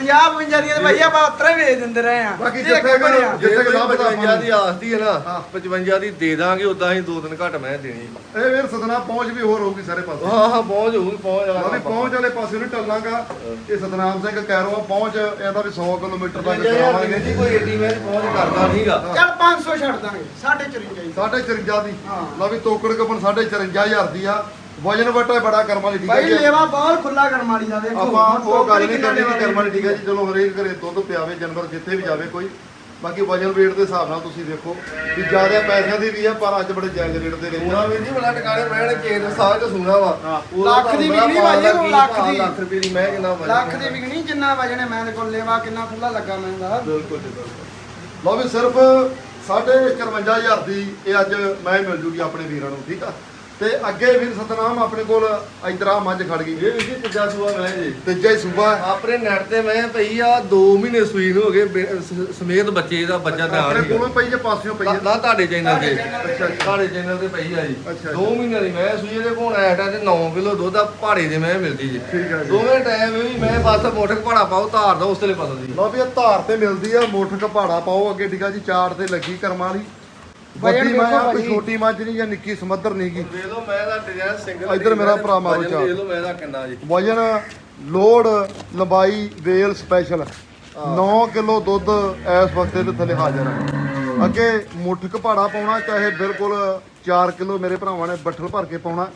50 55 ਦੀਆਂ ਤੇ ਭਾਈ ਆਪਾਂ ਉਤਰਾ ਹੀ ਵੇਚ ਦਿੰਦੇ ਰਹੇ ਆ ਬਾਕੀ ਜਿੱਥੇ ਜਿੱਥੇ ਲਾਭ 55 ਦੀ ਆਸਤੀ ਹੈ ਨਾ ਹਾਂ। 55 ਦੀ ਦੇ ਦਾਂਗੇ ਉਦਾਂ ਹੀ ਦੋ ਦਿਨ ਘੱਟ ਮੈਂ ਦੇਣੀ ਇਹ ਵੀਰ ਸਤਨਾ ਪਹੁੰਚ ਵੀ ਹੋਰ ਹੋਊਗੀ ਸਾਰੇ ਪਾਸੇ। ਹਾਂ ਹਾਂ ਪਹੁੰਚ ਹੋਊਗੀ ਪਹੁੰਚ ਲਓ ਵੀ ਪਹੁੰਚ ਵਾਲੇ ਪਾਸੇ ਨੂੰ ਟੱਲਾਂਗਾ ਇਹ ਸਤਨਾਮ ਸਿੰਘ ਕੈਰੋ ਆ ਪਹੁੰਚ ਇਹਦਾ ਵੀ 100 ਕਿਲੋਮੀਟਰ ਤੱਕ ਕਰਾਵਾਂਗੇ। ਜੀ ਕੋਈ ਏਡੀ ਮੈਂ ਪਹੁੰਚ ਕਰਦਾ ਨਹੀਂਗਾ ਚੱਲ 500 ਛੱਡ ਦਾਂਗੇ 54 ਹੀ। ਸਾਢੇ 54 ਦੀ। ਹਾਂ। ਲਓ ਵੀ ਤੋਕੜ ਕਪਨ ਸਾਢੇ 54000 ਦੀ ਆ। ਵਜਨ ਵਟਾ ਬੜਾ ਕਰਮ ਵਾਲੀ ਠੀਕ ਹੈ ਭਾਈ ਜੀ। ਲੇਵਾ ਬਹੁਤ ਖੁੱਲਾ ਕਰਮ ਵਾਲੀ ਦਾ ਦੇਖੋ। ਆਪਾਂ ਉਹ ਗੱਲ ਨਹੀਂ ਕਰਨੀ ਕਿ ਕਰਮ ਵਾਲੀ ਠੀਕ ਹੈ ਜੀ। ਚਲੋ ਹਰੇਕ ਘਰੇ ਦੁੱਧ ਪਿਆਵੇ ਜਾਨਵਰ ਜਿੱਥੇ ਵੀ ਜਾਵੇ ਕੋਈ। ਬਾਕੀ ਵਜਨ weight ਦੇ ਹਿਸਾਬ ਨਾਲ ਤੁਸੀਂ ਦੇਖੋ ਵੀ ਜ਼ਿਆਦਾ ਪੈਸਿਆਂ ਦੀ ਵੀ ਆ ਪਰ ਅੱਜ ਬੜੇ ਜਾਇਜ਼ ਰੇਟ ਦੇ ਰਹੇ ਸੂਣਾ ਵੀ ਜੀ ਬੜਾ ਟਿਕਾਣੇ ਬਹਿਣ ਕੇ ਤੇ ਸਾਹ ਚ ਸੂਣਾ ਵਾ। ਲੱਖ ਦੀ ਪਤਾ ਭਾਜੀ, ਉਹ ਕੀ ਲੱਖ ਦੀ। ਲੱਖ ਰੁਪਏ ਦੀ ਮੈਂ ਕਿੰਨਾ ਵਜਨ ਲੱਖ ਦੀ ਵਿਕਣੀ ਜਿੰਨਾ ਵਜਣੇ ਮੈਂ ਦੇ ਕੋਲ ਲੇਵਾ ਕਿੰਨਾ ਖੁੱਲਾ ਲੱਗਾ ਮੈਂ ਦਾ ਬਿਲਕੁਲ ਜੀ ਬਿਲਕੁਲ। ਲਓ ਵੀ ਸਿਰਫ ਸਾਢੇ 54000 ਦੀ ਇਹ ਅੱਜ ਮੈਂ ਮਿਲ ਜੂਗੀ ਆਪਣੇ ਵੀਰਾਂ ਨੂੰ, ਠੀਕ ਆ? ਤੇ ਅੱਗੇ ਵੀਰ ਸਤਨਾਮ ਆਪਣੇ ਕੋਲ ਇਧਰਾ ਮੱਝ ਖੜ ਗਈ। ਇਹ ਵੀ ਜੀ ਤੀਜਾ ਸੂਆ ਮੈਂ ਜੀ। ਤੀਜਾ ਹੀ ਸੂਬਾ ਆਪਣੇ ਨੈਟ ਤੇ ਮੈਂ ਪਈ ਆ 2 ਮਹੀਨੇ ਸੂਈ ਨੂੰ ਹੋ ਗਏ ਬੇ- ਸ- ਸਮੇਤ ਬੱਚੇ ਦਾ ਬੱਚਾ ਤਿਆਰ ਆਪਣੇ ਨਹੀਂ ਕੋਲੋਂ ਪਈ ਜੇ ਪਾਸਿਓਂ ਪਈ ਨਾ ਹੈ ਨਾ ਤੁਹਾਡੇ ਚੈਨਲ ਤੇ। ਤੁਹਾਡੇ ਚੈਨਲ ਤੇ ਪਈ ਆ। ਜੀ। ਅੱਛਾ, 2 ਮਹੀਨੇ ਦੀ ਮੈਂ ਸੂਈ ਦੇ ਕੋਲ ਐਟ ਤੇ 9 ਕਿਲੋ ਦੁੱਧ ਆ ਪਹਾੜੇ ਦੇ ਮੈਂ ਮਿਲਦੀ ਜੀ। ਠੀਕ ਹੈ ਜੀ। ਦੋਵੇਂ ਟਾਈਮ ਵੀ ਮੈਂ ਬਸ ਮੋਟਰ ਪਹਾੜਾ ਪਾਉ ਧਾਰ ਦਾ ਉਸ ਤੇ ਪਤਾ ਜੀ ਲਓ ਵੀ ਇਹ ਧਾਰ ਤੇ ਮਿਲਦੀ ਆ ਮੁੱਠ ਕਪਾੜਾ ਪਾਓ ਅੱਗੇ ਠੀਕ ਆ ਜੀ ਚਾਰ ਤੇ ਲੱਗੀ ਕਰਮਾਂ ਵਾਲੀ। ਵੱਡੀ ਮੈਂ ਆ ਕੋਈ। ਛੋਟੀ ਮੱਝ ਨਹੀਂ ਜਾਂ ਨਿੱਕੀ ਸਮੱਦਰ ਨਹੀਂ ਗੀ ਵੇਖ ਲਓ ਮੈਂ ਦਾ ਡਿਜ਼ਾਈਨ ਸਿੰਗਲ ਇੱਧਰ ਮੇਰਾ ਭਰਾ ਮਾਰੋ ਚਾਰ। ਵੇਖ ਲਓ ਮੈਂ ਦਾ ਕਿੰਨਾ ਜੀ। ਵਜਨ ਲੋਡ ਲੰਬਾਈ ਵੇਲ ਸਪੈਸ਼ਲ 9 ਕਿਲੋ ਦੁੱਧ ਇਸ ਵਕਤ ਦੇ ਥੱਲੇ ਹਾਜ਼ਰ ਹੈ ਅੱਗੇ ਮੁੱਠ ਕਪਾੜਾ ਪਾਉਣਾ ਚਾਹੇ ਬਿਲਕੁਲ 4 ਕਿਲੋ ਮੇਰੇ ਭਰਾਵਾਂ ਨੇ ਬੱਠਲ ਭਰ ਕੇ ਪਾਉਣਾ।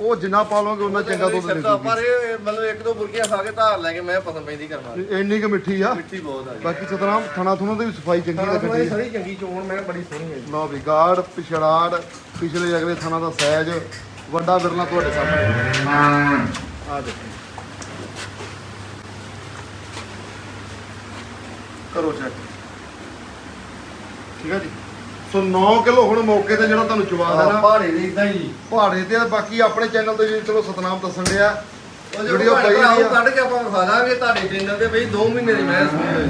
ਉਹ ਜਿੰਨਾ ਪਾ ਲਓਗੇ ਉਹਨਾਂ ਚੰਗਾ ਦੁੱਧ ਦੇ ਪਰ ਇਹ ਮਤਲਬ ਇੱਕ ਦੋ ਬੁਰਕੀਆਂ ਖਾ ਕੇ ਧਾਰ ਲੈ ਕੇ ਮੈਂ ਪਸੰਦ ਪੈਂਦੀ ਕਰਨਾ ਇੰਨੀ ਕੁ ਮਿੱਠੀ ਆ। ਮਿੱਠੀ ਬਹੁਤ ਆ ਬਾਕੀ ਸਤਨਾਮ ਥਣਾ ਥੁਣਾ ਦੀ ਵੀ ਸਫ਼ਾਈ ਚੰਗੀ ਖਾਣਾ ਲੱਗਦੀ ਹੈ ਸਾਰੀ ਚੰਗੀ ਚੋਣ ਮੈਂ ਬੜੀ ਸੋਹਣੀ ਹੈ ਲਓ ਵੀ ਗਾੜ ਪਿਛੜਾੜ ਪਿਛਲੇ ਅਗਲੇ ਥਾਣਾ ਦਾ ਸਾਈਜ਼ ਵੱਡਾ ਬਿਰਲਾ ਤੁਹਾਡੇ ਸਾਹਮਣੇ। ਆ ਦੇਖੋ। ਕਰੋ ਚੈੱਕ ਠੀਕ ਹੈ ਜੀ? ਸੋ 9 ਕਿਲੋ ਹੁਣ ਮੌਕੇ ਤੇ ਜਿਹੜਾ ਤੁਹਾਨੂੰ ਚਵਾ ਦੇਣਾ। ਪਹਾੜੇ ਦੇ ਇਦਾਂ ਹੀ। ਪਹਾੜੇ ਤੇ ਬਾਕੀ ਆਪਣੇ ਚੈਨਲ ਤੇ ਜੀ ਚਲੋ ਸਤਨਾਮ ਦੱਸਣ ਡਿਆ। ਉਹ ਵੀਡੀਓ ਪਈ ਆ। ਕੱਢ ਕੇ ਆਪਾਂ ਵਿਖਾ ਦਾਂਗੇ ਤੁਹਾਡੇ ਚੈਨਲ ਤੇ ਬਈ 2 ਮਹੀਨੇ ਦੀ ਮੈਂ ਸੁਣੀ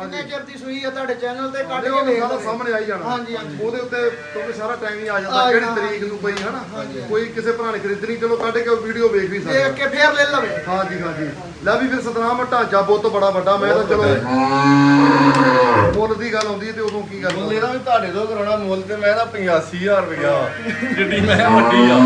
ਕਿੰਨੇ ਚਿਰ ਦੀ ਸੂਈ ਆ ਤੁਹਾਡੇ ਚੈਨਲ ਤੇ ਕੱਢ ਕੇ ਵੇਖ ਸਾਰਾ ਲਓ। ਸਾਹਮਣੇ ਆਈ ਜਾਣਾ। ਹਾਂਜੀ, ਹਾਂਜੀ। ਉਹਦੇ ਉੱਤੇ ਕਿਉਂਕਿ ਸਾਰਾ ਟਾਈਮ ਹੀ ਆ ਜਾਂਦਾ ਕਿਹੜੀ। ਤਰੀਕ ਨੂੰ ਪਈ ਹਨਾ? ਕੋਈ ਕਿਸੇ ਭਰਾ ਨੇ ਖਰੀਦਣੀ ਚਲੋ ਕੱਢ ਕੇ ਵੀਡੀਓ ਵੇਖ ਵੀ ਸਕਦਾ। ਦੇਖ ਕੇ ਫੇਰ ਲੈ ਲਵੇ। ਹਾਂਜੀ ਹਾਂਜੀ। ਲੈ ਵੀ ਫਿਰ ਸਤਨਾਮ ਢਾਂਚਾ ਬਹੁਤ ਬੜਾ ਵੱਡਾ ਮੈਂ ਤਾਂ ਚਲੋ ਮੁੱਲ ਦੀ ਗੱਲ ਆਉਂਦੀ ਹੈ ਤੇ ਉਦੋਂ ਕੀ ਗੱਲ ਮੁੱਲ ਇਹਦਾ ਵੀ ਤੁਹਾਡੇ ਤੋਂ ਕਰਾਉਣਾ ਮੁੱਲ ਤੇ ਮੈਂ ਤਾਂ 85000 ਰੁਪਇਆ ਜਿੱਡੀ ਮੈਂ ਵੱਡੀ ਆ।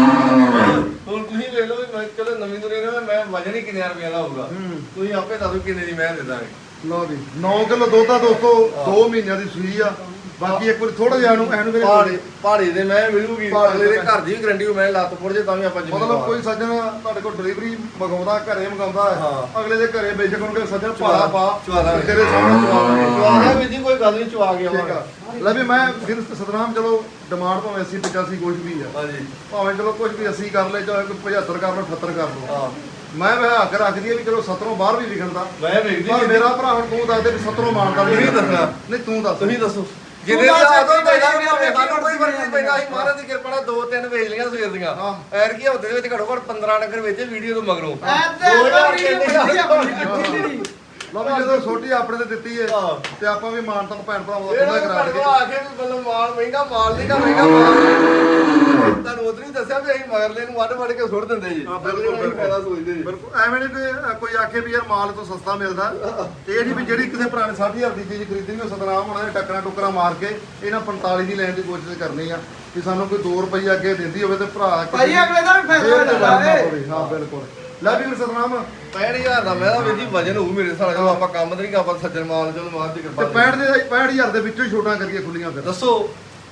ਹੁਣ ਤੁਸੀਂ ਲੈ ਲਓ ਵੀ ਮੈਂ ਚਲੋ ਨਵੀਂ ਦੁਨੀਆ ਨਾਲ ਮੈਂ ਵਜਨ ਹੀ ਕਿੰਨੇ ਰੁਪਇਆ ਦਾ ਹੋਊਗਾ। ਤੁਸੀਂ ਆਪੇ ਦੱਸੋ ਕਿੰਨੇ ਦੀ ਮੈਂ ਦੇ ਦਾਂਗੇ। ਲਓ ਵੀ 9 ਕਿਲੋ ਦੁੱਧ ਆ ਦੋਸਤੋ 2 ਮਹੀਨਿਆਂ ਦੀ ਸੂਈ ਆ। ਬਾਕੀ ਇੱਕ ਵਾਰੀ ਥੋੜਾ ਜਿਹਾ ਇਹਨੂੰ ਇਹਨੂੰ ਮੇਰੇ ਪਹਾੜੇ ਪਹਾੜੇ ਦੇ ਮੈਂ ਮਿਲੂਗੀ ਅਗਲੇ ਦੇ ਘਰ ਦੀ ਵੀ ਗਰੰਟੀ ਮੈਂ ਲੱਤ ਪੁੱਟ ਜੇ ਤਾਂ ਵੀ ਆਪਾਂ ਮਤਲਬ ਕੋਈ ਸੱਜਣ ਤੁਹਾਡੇ ਕੋਲ ਡਿਲੀਵਰੀ ਮੰਗਾਉਂਦਾ ਘਰੇ ਮੰਗਾਉਂਦਾ। ਅਗਲੇ ਦੇ ਘਰੇ ਬੇਸ਼ੱਕ ਉਹਨੂੰ ਸੱਜਣ ਭਾੜਾ ਪਾ। ਤੇਰੇ ਸਾਹਮਣੇ ਚਵਾ ਚਵਾ ਵੀ ਜੀ ਕੋਈ ਗੱਲ ਨਹੀਂ ਚਵਾ ਕੇ ਆਵਾਂਗਾ। ਲੈ ਵੀ ਮੈਂ ਫਿਰ ਸਤਨਾਮ ਚਲੋ ਡਿਮਾਂਡ ਭਾਵੇਂ 80 85 ਕੁਝ ਵੀ ਆ। ਹਾਂਜੀ। ਭਾਵੇਂ ਚਲੋ ਕੁਝ ਵੀ 80 ਕਰ ਲੈ ਚਾਹੇ ਕੋਈ 75 ਕਰ ਲਓ 78 ਕਰ ਲਓ। ਹਾਂ। ਮੈਂ ਵਹ ਹੱਕ ਰੱਖਦੀ ਆ ਵੀ ਚਲੋ 17 ਬਾਹਰ ਵੀ ਵਿਕਣ ਦਾ। ਮੈਂ ਵੇਖਦੀ ਪਰ। ਮੇਰਾ ਭਰਾ ਹੁਣ ਤੂੰ ਦੱਸ ਦੇ ਵੀ 17 ਮਾਨਦਾ ਤੁਸੀਂ ਦੱਸਣਾ। ਨਹੀਂ ਤੂੰ ਦੱਸ। ਤੁਸੀਂ ਦੱਸੋ। ਜਿਹਦੇ ਇੱਕ ਤੋਂ ਵਾਰੀ ਭਾਵੇਂ ਵੇਖੀ ਸਾਨੂੰ ਕੋਈ ਨਹੀਂ ਵਰਤੀ ਪੈਂਦਾ। ਅਸੀਂ ਮਹਾਰਾਜ ਦੀ ਕਿਰਪਾ ਨਾਲ ਦੋ ਤਿੰਨ ਵੇਚ ਲੀਆਂ ਸਵੇਰ ਦੀਆਂ। ਐਰ ਕੀ ਹਫ਼ਤੇ ਦੇ ਵਿੱਚ ਘੱਟੋ ਘੱਟ 15 ਨਗਰ ਵਿੱਚ ਵੀਡੀਓ ਤੋਂ ਮਗਰੋਂ। ਐਤੇ ਦੋ ਹਜ਼ਾਰ ਵੀਡੀਓ ਤਿੰਨ ਹਜ਼ਾਰ ਲਓ ਵੀ ਜਦੋਂ ਛੋਟੀ ਆਪਣੇ ਤੇ ਦਿੱਤੀ ਹੈ ਹਾਂ। ਤੇ ਆਪਾਂ ਵੀ ਮਾਨ ਤੱਕ ਭੈਣ ਭਰਾਵਾਂ ਦਾ ਪੂਰਾ ਕਰਾ ਕੇ ਆ ਕੇ ਵੀ ਮਤਲਬ ਮਾਲ ਮਹਿੰਗਾ ਮਾਲ ਨਹੀਂ ਕਾ ਮਹਿੰਗਾ ਮਾਲ। ਤੁਹਾਨੂੰ ਉਧਰ ਹੀ ਦੱਸਿਆ ਵੀ ਅਸੀਂ ਮਗਰਲੇ ਨੂੰ ਵੱਢ ਵੱਢ ਕੇ ਸੁੱਟ ਦਿੰਦੇ ਜੀ। ਬਿਲਕੁਲ, ਫਾਇਦਾ ਸੋਚਦੇ ਜੀ। ਬਿਲਕੁਲ ਐਵੇਂ ਨਹੀਂ ਕੋਈ ਕੋਈ ਆਖੇ ਵੀ ਯਾਰ ਮਾਲ ਤੋਂ ਸਸਤਾ ਮਿਲਦਾ। ਇਹ ਨਹੀਂ ਵੀ ਜਿਹੜੀ ਕਿਸੇ ਨੇ 60000 ਦੀ ਚੀਜ਼ ਖਰੀਦਣੀ ਉਹ ਸਤਨਾਮ ਹੋਣਾ ਨੇ ਟੱਕਰਾਂ ਟੁਕਰਾਂ ਮਾਰ ਕੇ ਇਹਨਾਂ 45 ਦੀ ਲੈਣ ਦੀ ਕੋਸ਼ਿਸ਼ ਕਰਨੀ ਆ ਕਿ ਸਾਨੂੰ ਕੋਈ 2 ਰੁਪਏ ਅੱਗੇ ਦਿੰਦੀ ਹੋਵੇ ਤੇ ਭਰਾ ਭਾਈ ਅਗਲੇ ਦਾ ਵੀ ਫਾਇਦਾ ਏ। ਪਵੇ। ਹਾਂ ਬਿਲਕੁਲ। ਲੈ ਵੀ ਫਿਰ ਸਤਨਾਮ 65000 ਦਾ ਮੈਂ ਤਾਂ ਵੀਰ ਜੀ ਵਜਨ ਹੋਊ ਮੇਰੇ ਸਾਲੇ ਜਦੋਂ ਆਪਾਂ ਕੰਮ ਤੇ ਨਹੀਂ ਆਪਾਂ ਸੱਜਣ ਮਾਲ ਚਲੋ ਮਾਲ ਦੀ ਤੇ ਕਿਰਪਾ 65 ਦੇ 65000 ਦੇ ਵਿੱਚੋਂ ਹੀ ਛੋਟਾਂ ਕਰੀਏ ਖੁੱਲੀਆਂ ਫਿਰ ਦੱਸੋ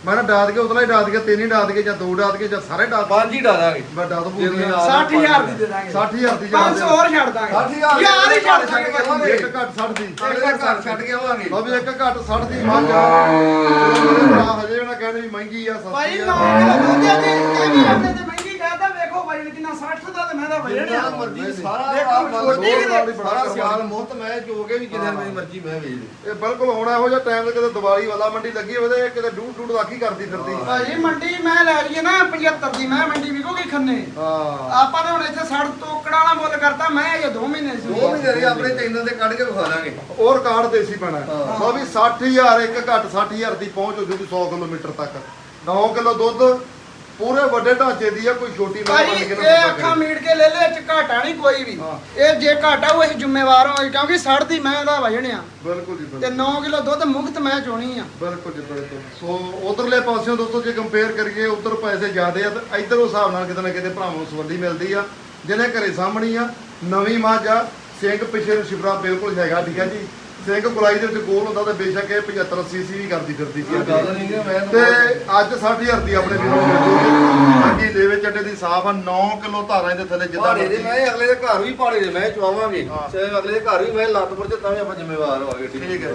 ਮੈਂ ਨਾ ਡਾਦ ਕੇ ਉਤਲਾ ਹੀ ਡਾਦ ਕੇ ਤਿੰਨ ਹੀ ਡਾਦ ਕੇ ਜਾਂ ਦੋ ਡਾਦ ਕੇ ਜਾਂ ਸਾਰੇ ਡਾਦ ਪੰਜ ਹੀ ਡਾਦਾਂਗੇ ਜੇ ਤੁਸੀਂ ਪੂਰੀਆਂ ਆ- 60000 ਦੀ ਦੇ ਦਾਂਗੇ 60000 ਦੀ 500 ਹੋਰ ਛੱਡ ਦਾਂਗੇ 60,000 ਯਾਰ ਹੀ ਛੱਡ ਦਾਂਗੇ ਭਾਜੀ ਇੱਕ ਘੱਟ 60 ਦੀ ਦਾ ਘਰ ਛੱਡ ਕੇ ਆਵਾਂਗੇ ਲਓ ਵੀ ਇੱਕ ਘੱਟ 60 ਦੀ ਮੱਝ ਆ ਮੇਰੇ ਭਰਾ ਹਜੇ ਉਹਨਾਂ ਕਹਿੰਦੇ ਵੀ ਮਹਿੰਗੀ ਆ ਭਾਈ ਸਸਤੀ ਨਾ ਆ ਕਿਲੋ ਦੁੱਧ ਆ ਜੀ ਇਹ ਵੀ ਆਪਣੇ ਤੇ ਮਹਿੰਗੀ ਕਹਤਾ ਵੇਖੋ ਭਾਈ ਕਿੰਨਾ 60 ਦਾ ਵਜਣ ਆ। ਮਰਜ਼ੀ ਸਾਰਾ ਦੇਖੋ, ਛੋਟੀ ਕਿਤੇ- ਸਾਰਾ ਸਿਆਲ ਮੁਫਤ ਮੈਂ ਜੋ ਕੇ ਵੀ ਜਿੰਨੇ ਦੀ ਮਰਜ਼ੀ ਮੈਂ ਵੇਚ ਦੇ ਇਹ ਬਿਲਕੁਲ ਹੁਣ ਇਹੋ ਜਿਹਾ ਟਾਈਮ ਤੇ ਕਿਤੇ ਦੀਵਾਲੀ ਵਾਲਾ ਮੰਡੀ ਲੱਗੀ ਹੋਵੇ ਤੇ ਇਹ ਕਿਤੇ ਡੂਡ ਡੂਡ ਵਾਕੀ ਕਰਦੀ ਫਿਰਦੀ। ਭਾਜੀ ਮੰਡੀ ਮੈਂ ਲੈ ਲਈਏ ਨਾ 75 ਦੀ ਮੈਂ ਮੰਡੀ ਵਿਕੋਗੀ ਖੰਨੇ। ਹਾਂ। ਆਪਾਂ ਨੇ ਹੁਣ ਇੱਥੇ ਸੜ ਤੋਕੜਾ ਵਾਲਾ ਮੁੱਲ ਕਰਤਾ ਮੈਂ ਇਹ 2 ਮਹੀਨੇ ਸੀ। ਉਹ ਵੀ ਦੇ ਆਪਣੇ ਚੈਨਲ ਤੇ ਕੱਢ ਕੇ ਵਿਖਾ ਦਾਂਗੇ। ਉਹ ਰਿਕਾਰਡ ਦੇਸੀ ਪੈਣਾ। ਹਾਂ। ਉਹ ਵੀ 60000 ਇੱਕ ਘੱਟ 60000 ਦੀ ਪਹੁੰਚ ਹੋ ਜੂਗੀ 100 ਕਿਲੋਮੀਟਰ ਤੱਕ। 9 ਕਿਲੋ ਦੁੱਧ ਪੂਰੇ ਵੱਡੇ ਢਾਂਚੇ ਦੀ ਆ ਕੋਈ ਛੋਟੀ ਨਾ ਭਾਜੀ ਇਹ ਅੱਖਾਂ ਮੀਟ ਕੇ ਲੈ ਲੈ ਚ ਘਾਟਾ ਨਹੀਂ ਕੋਈ ਵੀ। ਹਾਂ। ਇਹ ਜੇ ਘਾਟਾ ਉਹ ਅਸੀਂ ਜ਼ਿੰਮੇਵਾਰ ਹਾਂ ਕਿਉਂਕਿ ਸੜ ਦੀ ਮੈਂ ਦਾ ਵਜਣ ਆ ਬਿਲਕੁਲ ਜੀ ਤੇ ਬਿਲਕੁਲ 9 ਕਿਲੋ ਦੁੱਧ ਮੁਕਤ ਮੈਂ ਚੋਣੀ ਆ। ਬਿਲਕੁਲ ਜੀ ਬਿਲਕੁਲ। ਸੋ ਉਧਰਲੇ ਪਾਸਿਓਂ ਦੋਸਤੋ ਜੇ ਕੰਪੇਅਰ ਕਰੀਏ ਉਧਰ ਪੈਸੇ ਜ਼ਿਆਦੇ ਆ ਤੇ ਇਧਰ ਹਿਸਾਬ ਨਾਲ ਕਿਤੇ ਨਾ ਕਿਤੇ ਭਰਾਵਾਂ ਨੂੰ ਸਵੱਲੀ ਮਿਲਦੀ ਆ ਜਿਹਨੇ ਘਰੇ ਸਾਹਮਣੀ ਆ ਨਵੀਂ ਮੱਝ ਆ ਸਿੰਘ ਪਿੱਛੇ ਨੂੰ ਸ਼ਿਫਰਾ ਬਿਲਕੁਲ ਹੈਗਾ ਠੀਕ ਆ ਜੀ। ਸਿੰਘ ਗੁਲਾਈ ਦੇ ਵਿੱਚ ਗੋਲ ਹੁੰਦਾ ਤੇ ਬੇਸ਼ੱਕ ਇਹ 75 ਸੀਸੀ ਵੀ ਕਰਦੀ ਫਿਰਦੀ ਸੀ। ਤੇ ਅੱਜ 60000 ਦੀ ਆਪਣੇ ਵੀਰੋ ਬਾਕੀ ਲੇਵੇ ਚੱਡੇ ਦੀ ਸਾਫ਼ ਆ 9 ਕਿਲੋ ਧਾਰਾਂ ਦੇ ਥੱਲੇ ਜਿੱਦਾਂ ਦੇ। ਮੈਂ ਅਗਲੇ ਦੇ ਘਰ ਵੀ ਪਹਾੜੇ ਦੇ ਮੈਂ ਚਵਾਵਾਂਗੇ। ਚਾਹੇ ਅਗਲੇ ਦੇ ਘਰ ਵੀ ਮੈਂ ਲੱਤਪੁਰ ਚ ਤਾਂ ਵੀ ਆਪਾਂ ਜ਼ਿੰਮੇਵਾਰ ਹੋਵਾਂਗੇ ਠੀਕ ਹੈ।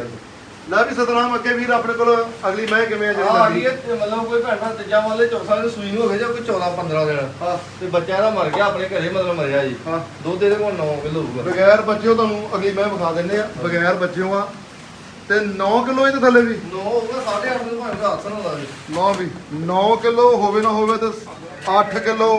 ਲੈ ਵੀ ਸਤਨਾਮ ਅੱਗੇ ਵੀਰ ਆਪਣੇ ਕੋਲ ਅਗਲੀ ਮੈਂ ਕਿਵੇਂ ਆ ਹਾਂ ਜਿਹੜੀ ਜੀ ਇਹ ਮਤਲਬ ਕੋਈ ਭੈਣ ਭਰਾ ਤੀਜਾ ਵਾਲੇ ਚੌਥਾ ਦੇ ਸੂਈ ਹੋ ਜਾਂ ਕੋਈ 14 15 ਦਿਨ। ਹਾਂ। ਤੇ ਬੱਚਾ ਇਹਦਾ ਮਰ ਗਿਆ ਆਪਣੇ ਘਰੇ ਮਤਲਬ ਮਰਿਆ ਜੀ। ਹਾਂ। ਦੁੱਧ ਇਹਦੇ ਕੋਲ 9 ਕਿਲੋ ਹੋਊਗਾ। ਬਗੈਰ ਬੱਚਿਓ ਤੁਹਾਨੂੰ ਅਗਲੀ ਮੈਂ ਵਿਖਾ ਦਿੰਨੇ ਆ ਬਗੈਰ ਬੱਚਿਓ ਆ। ਤੇ 9 ਕਿਲੋ ਇਹਦੇ ਥੱਲੇ ਵੀ? 9 ਹੋਊਗਾ 8.5 ਨੂੰ ਭਾਵੇਂ ਹੱਥ ਨਾਲ ਲਾ ਦੇ ਲਓ ਵੀ 9 ਕਿਲੋ ਹੋਵੇ ਨਾ ਹੋਵੇ ਤੇ 8 ਕਿਲੋ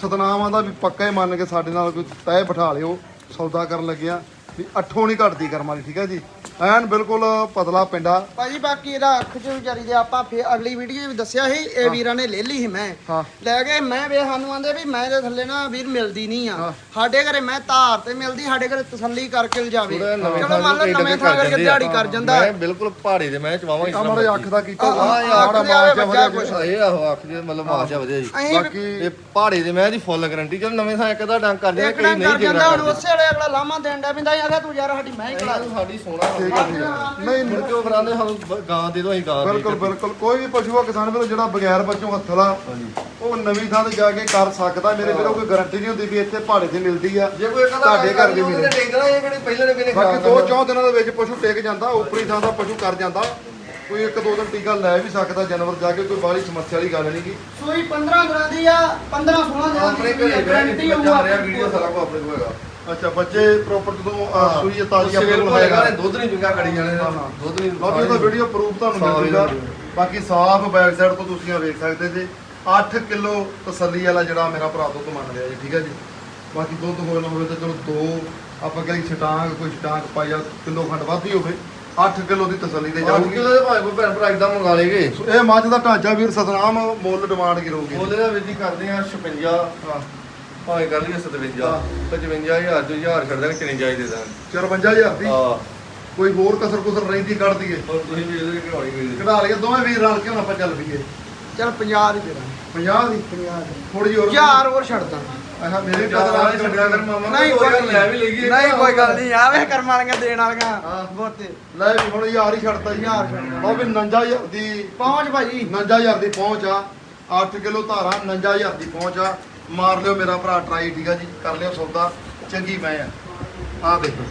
ਸਤਨਾਮਾਂ ਦਾ ਵੀ ਪੱਕਾ ਹੀ ਮੰਨ ਕੇ ਸਾਡੇ ਨਾਲ ਕੋਈ ਤੈਅ ਬਿਠਾ ਲਿਓ ਸੌਦਾ ਕਰਨ ਲੱਗਿਆ ਵੀ ਅੱਠੋਂ ਨਹੀਂ ਘਟਦੀ ਕਰਮ ਵਾਲੀ ਠੀਕ ਹੈ ਜੀ? ਐਨ ਬਿਲਕੁਲ ਪਤਲਾ ਪਿੰਡਾ ਭਾਜੀ ਬਾਕੀ ਇਹਦਾ ਅੱਖ ਚ ਵਿਚਾਰੀ ਦੇ ਆਪਾਂ ਫੇਰ ਅਗਲੀ ਵੀਡੀਓ 'ਚ ਵੀ ਦੱਸਿਆ ਸੀ ਇਹ ਵੀਰਾਂ ਨੇ ਲੈ ਲਈ ਸੀ ਮੈਂ। ਹਾਂ। ਲੈ ਗਏ ਮੈਂ ਵੇ ਸਾਨੂੰ ਆਂਦੇ ਵੀ ਮੈਂ ਦੇ ਥੱਲੇ ਨਾ ਵੀਰ ਮਿਲਦੀ ਨਹੀਂ ਆ। ਸਾਡੇ ਘਰੇ ਮੈਂ ਧਾਰ ਤੇ ਮਿਲਦੀ ਸਾਡੇ ਘਰੇ ਤਸੱਲੀ ਕਰਕੇ ਲਿਜਾਵੇ ਨਵੇਂ ਚਲੋ ਮੰਨ ਲਓ ਨਵੇਂ ਥਾਂ ਕਰਕੇ ਦਿਹਾੜੀ ਕਰ ਜਾਂਦਾ। ਮੈਂ ਬਿਲਕੁਲ ਪਹਾੜੇ ਦੇ ਮੈਂ ਚਵਾਵਾਂਗੇ ਆ ਮਾੜੇ ਅੱਖ ਦਾ ਕੀਤਾ ਦੇ ਮਾਲ ਜਿਹਾ ਬੱਚਾ ਵਧੀਆ ਕੁਛ। ਇਹ ਆਹੋ ਅੱਖ ਦੇ ਮਤਲਬ ਮਾਸ਼ਾ ਵਧੀਆ ਜੀ। ਅਸੀਂ ਬਾਕੀ ਇਹ ਪਹਾੜੇ ਦੇ ਮੈਂ ਦੀ ਫੁੱਲ ਗਾਰੰਟੀ ਚਲ ਨਵੇਂ ਥਾਂ ਇੱਕ ਦਾ ਡੰਗ ਕਰ ਜਾਂਦੇ ਇੱਕ ਕਈ ਨਾ ਨਹੀਂ ਕਰ ਜਾਂਦਾ ਜਿਗਰਾ ਹੁਣ ਕਰਦੇ ਉਸੇ ਵੇਲੇ ਅਗਲਾ ਲਾਮਾ ਦੇਣ ਦਾ ਪਿੰਦਾ ਆਖਿਆ ਤੂੰ ਯਾਰ ਸਾਡੀ ਮੈਂ ਹੀ ਖਲਾ ਨੂੰ ਸਾਡੀ ਸੋਨਾ ਠੀਕ ਹੈ ਠੀਕ ਹੈ ਨਹੀਂ ਮੁੜ ਕੇ ਉਹ ਫਰਾਂਦੇ ਸਾਨੂੰ ਬ- ਗਾਂ ਦੇ ਦੋ ਅਸੀਂ ਗਾਂ ਦੇ ਬਿਲਕੁਲ ਬਿਲਕੁਲ। ਕੋਈ ਵੀ ਪਸ਼ੂ ਆ ਕਿਸਾਨ ਵੀਰੋ ਜਿਹੜਾ ਬਗੈਰ ਬੱਚੋਂ ਹੱਥਲਾ ਹਾਂਜੀ। ਉਹ ਨਵੀਂ ਥਾਂ ਤੇ ਜਾ ਕੇ ਕਰ ਸਕਦਾ। ਮੇਰੇ ਵੀਰੋ ਕੋਈ ਗਾਰੰਟੀ ਨਹੀਂ ਹੁੰਦੀ ਵੀ ਇੱਥੇ ਪਹਾੜੇ ਤੇ ਮਿਲਦੀ ਆ। ਜੇ ਕੋਈ ਇੱਕ ਤੁਹਾਡੇ ਘਰ ਵੀ ਮਿਲੇ। ਟੇਕਣਾ ਇਹ ਕਿਹੜੇ ਪਹਿਲੇ ਨੇ ਕਿਨੇ ਬਾਕੀ ਦੋ ਚੌਂ ਦਿਨਾਂ ਦੇ ਵਿੱਚ ਪਸ਼ੂ ਟਿਕ ਜਾਂਦਾ ਉਪਰੀ ਥਾਂ ਦਾ ਪਸ਼ੂ ਕਰ ਜਾਂਦਾ। ਕੋਈ ਇੱਕ ਦੋ ਦਿਨ ਟੀਕਾ ਲੈ ਵੀ ਸਕਦਾ ਜਾਨਵਰ ਜਾ ਕੇ ਕੋਈ ਬਾਹਲੀ ਸਮੱਸਿਆ ਵਾਲੀ ਗੱਲ ਨਹੀਂਗੀ। ਸੂਈ 15 ਦਿਨਾਂ ਦੀ ਆ 15 16 ਦਿਨਾਂ ਆਪਣੇ ਦੀ ਘਰੇ ਗਾਰੰਟੀ ਬੈਠ ਹੋਊਗਾ ਜਾ ਰਿਹਾ ਵੀਡੀਓ ਸਾਰਾ ਕੁਝ ਆਪਣੇ ਕੋਲ ਹੈਗਾ। ਅੱਛਾ ਬੱਚੇ ਪ੍ਰੋਪਰ ਜਦੋਂ ਅਹ, ਸੂਈ ਹੈ ਤਾਜ਼ੀ ਆਪਣੇ ਕੋਲ ਹੈਗਾ। ਨੇ ਦੁੱਧ ਨਹੀਂ ਚੁੰਗਾ ਕੜੀ ਜਾਣੇ ਹਾਂ, ਹਾਂ। ਦੁੱਧ ਨਹੀਂ ਬਾਕੀ ਉਹਦਾ ਵੀਡੀਓ ਪ੍ਰੂਫ ਤੁਹਾਨੂੰ ਮਿਲ ਜੂਗਾ। ਮਿਲ ਬਾਕੀ ਸਾਫ਼ ਬੈਕ ਸਾਈਡ ਤੋਂ ਤੁਸੀਂ ਵੇਖ ਸਕਦੇ ਜੀ। 8 ਕਿਲੋ ਤਸੱਲੀ ਵਾਲਾ ਜਿਹੜਾ ਮੇਰਾ ਭਰਾ ਦੁੱਧ ਮੰਨ ਰਿਹਾ ਜੀ ਠੀਕ ਹੈ ਜੀ? ਬਾਕੀ ਦੁੱਧ ਹੋਵੇ ਨਾ ਹੋਵੇ ਤਾਂ ਚਲੋ ਦੋ ਆਪਾਂ ਕਹਿੰਦੇ ਛਟਾਂਗ ਕੋਈ ਛਟਾਂਗ ਪਾਇਆ ਕਿਲੋ ਖੰਡ ਵੱਧ ਹੀ ਹੋਵੇ। 8 ਕਿਲੋ ਦੀ ਤਸੱਲੀ ਤੇ ਜਾਊਗੀ ਜਾਊਗੀ ਕਿਲੋ ਦੇ ਭਾਵੇਂ ਕੋਈ ਭੈਣ ਭਰਾ ਇਦਾਂ ਮੰਗਾ ਲੇਗੇ ਸੋ ਇਹ ਮੱਝ ਦਾ ਢਾਂਚਾ ਵੀਰ ਸਤਨਾਮ ਮੁੱਲ ਡਿਮਾਂਡ ਕਰੋਗੇ ਉਹਦੇ ਦਾ ਵਿਧੀ ਕਰਦੇ ਆ 56 ਹਾਂ। ਭਾਵੇਂ ਕਰ ਲਈਏ 57 ਹਾਂ। 55000 ਤੋਂ 1000 ਛੱਡ ਦਾਂਗੇ 54 ਹੀ ਦੇ ਦਾਂਗੇ 54000 ਦੀ? ਹਾਂ। ਕੋਈ ਹੋਰ ਕਸਰ ਕੁਸਰ ਰਹਿੰਦੀ ਕੱਢ ਦਈਏ ਹੋਰ ਤੁਸੀਂ ਵੀ ਇਹਦੇ ਘੜਾਉਣੀ ਕੋਈ ਕਢਾ ਲਈਏ ਦੋਵੇਂ ਵੀਰ ਰਲ ਕੇ ਹੁਣ ਆਪਾਂ ਚੱਲ ਪਈਏ। ਚਲ 50 ਦੀ ਦੇ ਦਾਂ 50 ਦੀ? 50 ਦੀ। ਥੋੜੀ ਜਿਹੀ ਹੋਰ ਯਾਰ ਹੋਰ ਛੱਡਦਾ ਆਹ ਮੇਰੇ ਨਹੀਂ ਛੱਡਿਆ ਕਰ ਮਾਮਾ ਨਹੀਂ ਕੋਈ ਲੈ ਵੀ ਲਈਏ। ਨਹੀਂ ਕੋਈ ਗੱਲ ਨਹੀਂ ਆਵੇ ਕਰਮ ਵਾਲੀਆਂ ਦੇਣ ਵਾਲੀਆਂ ਹਾਂ। ਬਹੁਤੇ। ਲੈ ਵੀ ਹੁਣ ਯਾਰ ਹੀ ਛੱਡਤਾ ਜੀ ਵੀ 59000 ਦੀ ਪਹੁੰਚ ਭਾਜੀ। 59000 ਦੀ ਪਹੁੰਚ ਆ। 8 ਕਿਲੋ ਧਾਰਾ 59000 ਦੀ ਪਹੁੰਚ ਆ। ਮਾਰ ਲਿਓ ਮੇਰਾ ਭਰਾ ਟਰਾਈ ਠੀਕ ਆ ਜੀ ਕਰ ਲਿਓ ਸੌਦਾ ਚੰਗੀ ਮੈਂ ਆ। ਆ ਦੇਖੋ।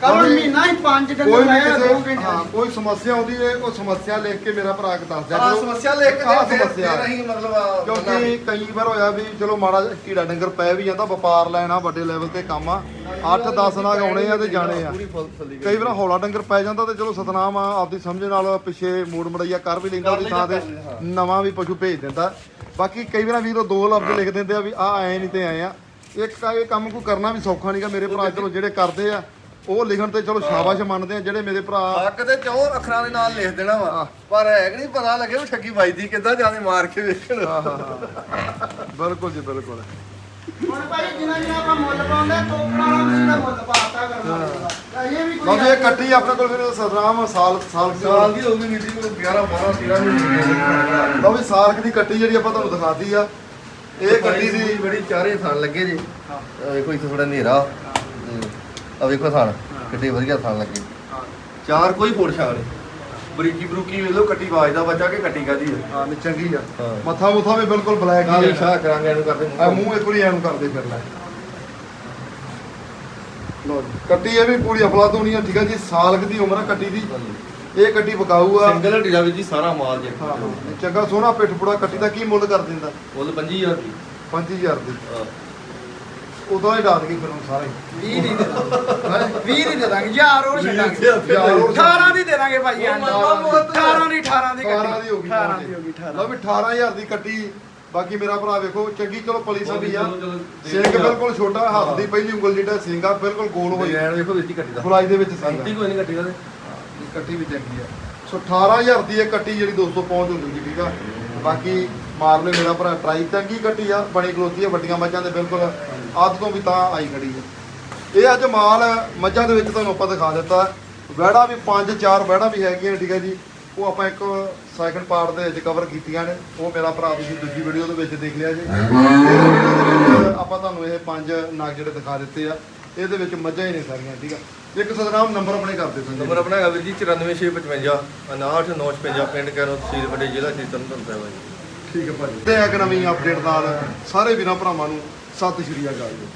ਕੱਲ ਮਹੀਨਾ ਹੀ 5 ਕੋਈ ਘੰਟੇ ਵੀ ਲਾਇਆ 2 ਕਿਸੇ ਹਾਂ ਘੰਟੇ ਕੋਈ ਸਮੱਸਿਆ ਆਉਂਦੀ ਹੈ ਉਹ ਸਮੱਸਿਆ ਲਿਖ ਕੇ ਮੇਰਾ ਭਰਾ ਦੱਸ ਦਿਆ ਕਰੋ। ਸਮੱਸਿਆ ਲੈ ਕੇ ਆਹ ਫਿਰ- ਸਮੱਸਿਆ। ਫਿਰ ਅਸੀਂ ਮਤਲਬ ਆ- ਕਿਉਂਕਿ ਕਈ ਵਾਰ ਹੋਇਆ ਵੀ ਚਲੋ ਮਾੜਾ ਜਿਹਾ ਕੀੜਾ ਡੰਗਰ ਪੈ ਵੀ ਜਾਂਦਾ ਵਪਾਰ ਲੈਣਾ ਵੱਡੇ ਲੈਵਲ ਤੇ ਕੰਮ ਆ। 8 10 ਨਾਗ ਆਉਣੇ ਆ ਤੇ ਜਾਣੇ ਆ। ਕਈ ਵਾਰ ਹੌਲਾ ਡੰਗਰ ਪੈ ਜਾਂਦਾ ਤੇ ਚਲੋ ਸਤਨਾਮ ਆ ਆਪਦੀ ਸਮਝ ਨਾਲ ਪਿੱਛੇ ਮੂੜ ਮੜਈਆ ਕਰ ਵੀ ਲੈਂਦਾ ਉਹਦੀ ਥਾਂ ਤੇ ਨਵਾਂ ਵੀ ਪਸ਼ੂ ਭੇਜ ਦਿੰਦਾ। ਬਾਕੀ ਕਈ ਵਾਰ ਵੀਰੋ ਦੋ ਲਫ਼ਜ਼ ਲਿਖ ਦਿੰਦੇ ਆ ਵੀ ਆ ਐ ਨਹੀਂ ਤੇ ਆਏ ਆ। ਇੱਕ ਇਹ ਕੰਮ ਕੋਈ ਕਰਨਾ ਵੀ ਸੌਖਾ ਨਹੀਂਗਾ ਮੇਰੇ ਭਰਾ ਚਲੋ ਜਿਹੜੇ ਕਰਦੇ ਆ ਉਹ ਲਿਖਣ ਤੇ ਚਲੋ ਸ਼ਾਬਾਸ਼ ਮੰਨਦੇ ਆ ਜਿਹੜੇ ਮੇਰੇ ਭਰਾ ਹੱਕ ਤੇ ਚੌ ਅੱਖਰਾਂ ਦੇ ਨਾਲ ਲਿਖ ਦੇਣਾ ਵਾ। ਪਰ ਹੈ ਕਿ ਨਹੀਂ ਪਤਾ ਲੱਗੇ ਵੀ ਠੱਗੀ ਵੱਜਦੀ ਕਿੱਦਾਂ ਜਾਂਦੇ ਮਾਰ ਕੇ ਵੇਖਣ। ਬਿਲਕੁਲ ਜੀ ਬਿਲਕੁਲ। ਹੁਣ ਭਾਈ ਜਿੰਨਾ ਜਿੰਨਾ ਆਪਾਂ ਮੁੱਲ ਪਾਉਂਦੇ ਟੋਕਰਾ ਵਾਲਾ ਮਸ਼ੀਨ ਦਾ ਮੁੱਲ ਪਾਤਾ ਦਾ ਇਹ ਵੀ ਕੋਈ ਇਹ ਕੱਟੀ ਆਪਣੇ ਕੋਲ ਫਿਰ ਸਤਨਾਮ ਸਾਲ ਸਾਲ ਸਾਲ ਦੀ ਹੋਊਗੀ ਨੀਤੀ ਕੋਈ 11 12 13 ਮਹੀਨੇ ਲਓ ਵੀ ਸਾਲਕ ਦੀ ਕੱਟੀ ਜਿਹੜੀ ਆਪਾਂ ਤੁਹਾਨੂੰ ਦਿਖਾਤੀ ਆ ਇਹ ਕੱਟੀ ਦੀ ਬੜੀ ਚਾਰੇ ਥਾਂ ਲੱਗੇ ਜੀ। ਵੇਖੋ ਇੱਥੇ ਥੋੜਾ ਹਨੇਰਾ। ਆ ਵੇਖੋ ਥਾਂ ਕਿੱਡੇ ਵਧੀਆ ਥਾਂ ਲੱਗੇ। ਚਾਰ ਕੋਈ ਫੋੜ ਨਹੀਂ ਬਰੀਕੀ ਬਰੂਕੀ ਵੇਖ ਲਓ ਕੱਟੀ ਵਾਜਦਾ ਬੱਚਾ ਕਿ ਕੱਟੀ ਕਾਦੀ ਹੈ ਹਾਂ ਨੀ ਚੰਗੀ ਆ। ਹਾਂ। ਮੱਥਾ ਮੁੱਥਾ ਵੀ ਬਿਲਕੁਲ ਬਲੈਕ ਨਾਲ ਹੀ ਆ। ਸ਼ਾਹ ਕਰਾਂਗੇ ਇਹਨੂੰ ਕਰਦੇ ਆ ਮੂੰਹ ਇੱਕ ਵਾਰੀ ਐਨੂੰ ਕਰਦੇ ਫਿਰ ਲੈ। ਜੀ। ਕੱਟੀ ਇਹ ਵੀ ਪੂਰੀ ਅਫਲਾਤੂਨੀ ਆ ਠੀਕ ਆ ਜੀ ਸਾਲਕ ਦੀ ਉਮਰ ਆ ਕੱਟੀ ਦੀ। ਇਹ ਕੱਟੀ ਵਿਕਾਊ ਆ। ਸਿੰਗਲ ਹੱਡੀ ਦਾ ਜੀ ਸਾਰਾ ਮਾਲ ਜੇ। ਹਾਂ ਹਾਂ ਚੰਗਾ ਸੋਹਣਾ ਪਿੱਠ ਪੁੜਾ ਕੱਟੀ ਦਾ ਕੀ ਮੁੱਲ ਕਰ ਦਿੰਦਾ? ਮੁੱਲ 25000 ਦੀ। 5000 ਦੀ। ਹਾਂ। ਉਦੋਂ ਹੀ ਡਾਟ ਗਈ ਫਿਰ ਸਾਰੇ। 20 ਨਹੀਂ ਦੇ ਦਾਂਗੇ। 20 ਨਹੀਂ ਦੇ ਦਾਂਗੇ ਯਾਰ ਉਹ ਛੱਡਾਂਗੇ। ਯਾਰ ਹੋਰ 18 ਦੀ ਦੇ ਦਾਂਗੇ ਭਾਈ ਉਹ ਮੰਨਦਾ ਬਹੁਤ 18 ਦੀ 18 ਦੀ 18 ਦੀ ਹੋ ਗਈ 18 ਦੀ ਹੋ ਗਈ 18 ਲਓ ਵੀ 18000 ਦੀ ਕੱਟੀ ਬਾਕੀ ਮੇਰਾ ਭਰਾ ਵੇਖੋ ਚੰਗੀ ਚਲੋ ਪਲੀ ਸੰਭੀ ਆ। ਸਿੰਘ। ਬਿਲਕੁਲ ਛੋਟਾ ਹੱਥ ਦੀ ਪਹਿਲੀ ਉਂਗਲ ਜਿਹੜਾ ਸਿੰਘ ਆ ਬਿਲਕੁਲ ਗੋਲ ਹੋਈ। ਡਿਜ਼ਾਈਨ ਵੇਖੋ ਜੀ ਕੱਟੀ ਦਾ। ਫੁਲਾਈ ਦੇ ਵਿੱਚ ਸਿੰਘ ਆ। ਕੋਈ ਨਹੀਂ ਕੱਟੀ ਦਾ ਕੱਟੀ ਵੀ ਚੰਗੀ ਆ। ਸੋ 18000 ਦੀ ਇਹ ਕੱਟੀ ਜਿਹੜੀ 200 ਪਹੁੰਚ ਹੁੰਦੀ ਠੀਕ ਆ? ਬਾਕੀ ਮਾਰ ਲਿਓ ਮੇਰਾ ਭਰਾ ਟਰਾਈ ਚੰਗੀ ਕੱਟੀ ਆ ਬਣੀ ਖਲੋਤੀ ਆ ਵੱਡੀਆਂ ਮੱਝਾਂ ਦੇ ਬਿਲਕੁਲ ਅੱਧ ਤੋਂ ਵੀ ਤਾਂ ਆਈ ਖੜੀ ਆ ਇਹ ਅੱਜ ਮਾਲ ਮੱਝਾਂ ਦੇ ਵਿੱਚ ਤੁਹਾਨੂੰ ਆਪਾਂ ਦਿਖਾ ਦਿੱਤਾ। ਵਹਿੜਾ ਵੀ ਪੰਜ ਚਾਰ ਵਹਿੜਾ ਵੀ ਹੈਗੀਆਂ ਠੀਕ ਹੈ ਜੀ। ਉਹ ਆਪਾਂ ਇੱਕ ਸੈਕੰਡ ਪਾਰਟ ਦੇ ਵਿੱਚ ਕਵਰ ਕੀਤੀਆਂ ਨੇ। ਉਹ ਮੇਰਾ ਭਰਾ ਤੁਸੀਂ ਦੂਜੀ ਵੀਡੀਓ ਦੇ ਵਿੱਚ ਦੇਖ ਲਿਆ ਜੀ। ਆਪਾਂ ਤੁਹਾਨੂੰ ਇਹ ਪੰਜ ਨਗ ਜਿਹੜੇ ਦਿਖਾ ਦਿੱਤੇ ਆ। ਇਹਦੇ ਵਿੱਚ ਮੱਝਾਂ ਹੀ ਨੇ ਸਾਰੀਆਂ ਠੀਕ ਆ। ਇੱਕ ਸਤਨਾਮ ਨੰਬਰ ਆਪਣੇ ਕਰ ਦੇ ਸੰਜੇ ਨੰਬਰ ਆਪਣਾ ਹੈਗਾ ਵੀਰ ਜੀ 94655 59955 ਪਿੰਡ ਕੈਰੋ ਤਹਿਸੀਲ ਵੱਡੇ ਜ਼ਿਲ੍ਹਾ ਸ਼੍ਰੀ ਤਰਨਤਾਰਨ ਸਾਹਿਬ ਹੈ ਜੀ। ਠੀਕ ਹੈ ਭਾਜੀ। ਤੇ ਇੱਕ ਨਵੀਂ ਅਪਡੇਟ ਨਾਲ ਸਾਰੇ ਵੀਰਾਂ ਭਰਾਵਾਂ ਨੂੰ ਸਤਿ ਸ਼੍ਰੀ ਅਕਾਲ ਜੀ।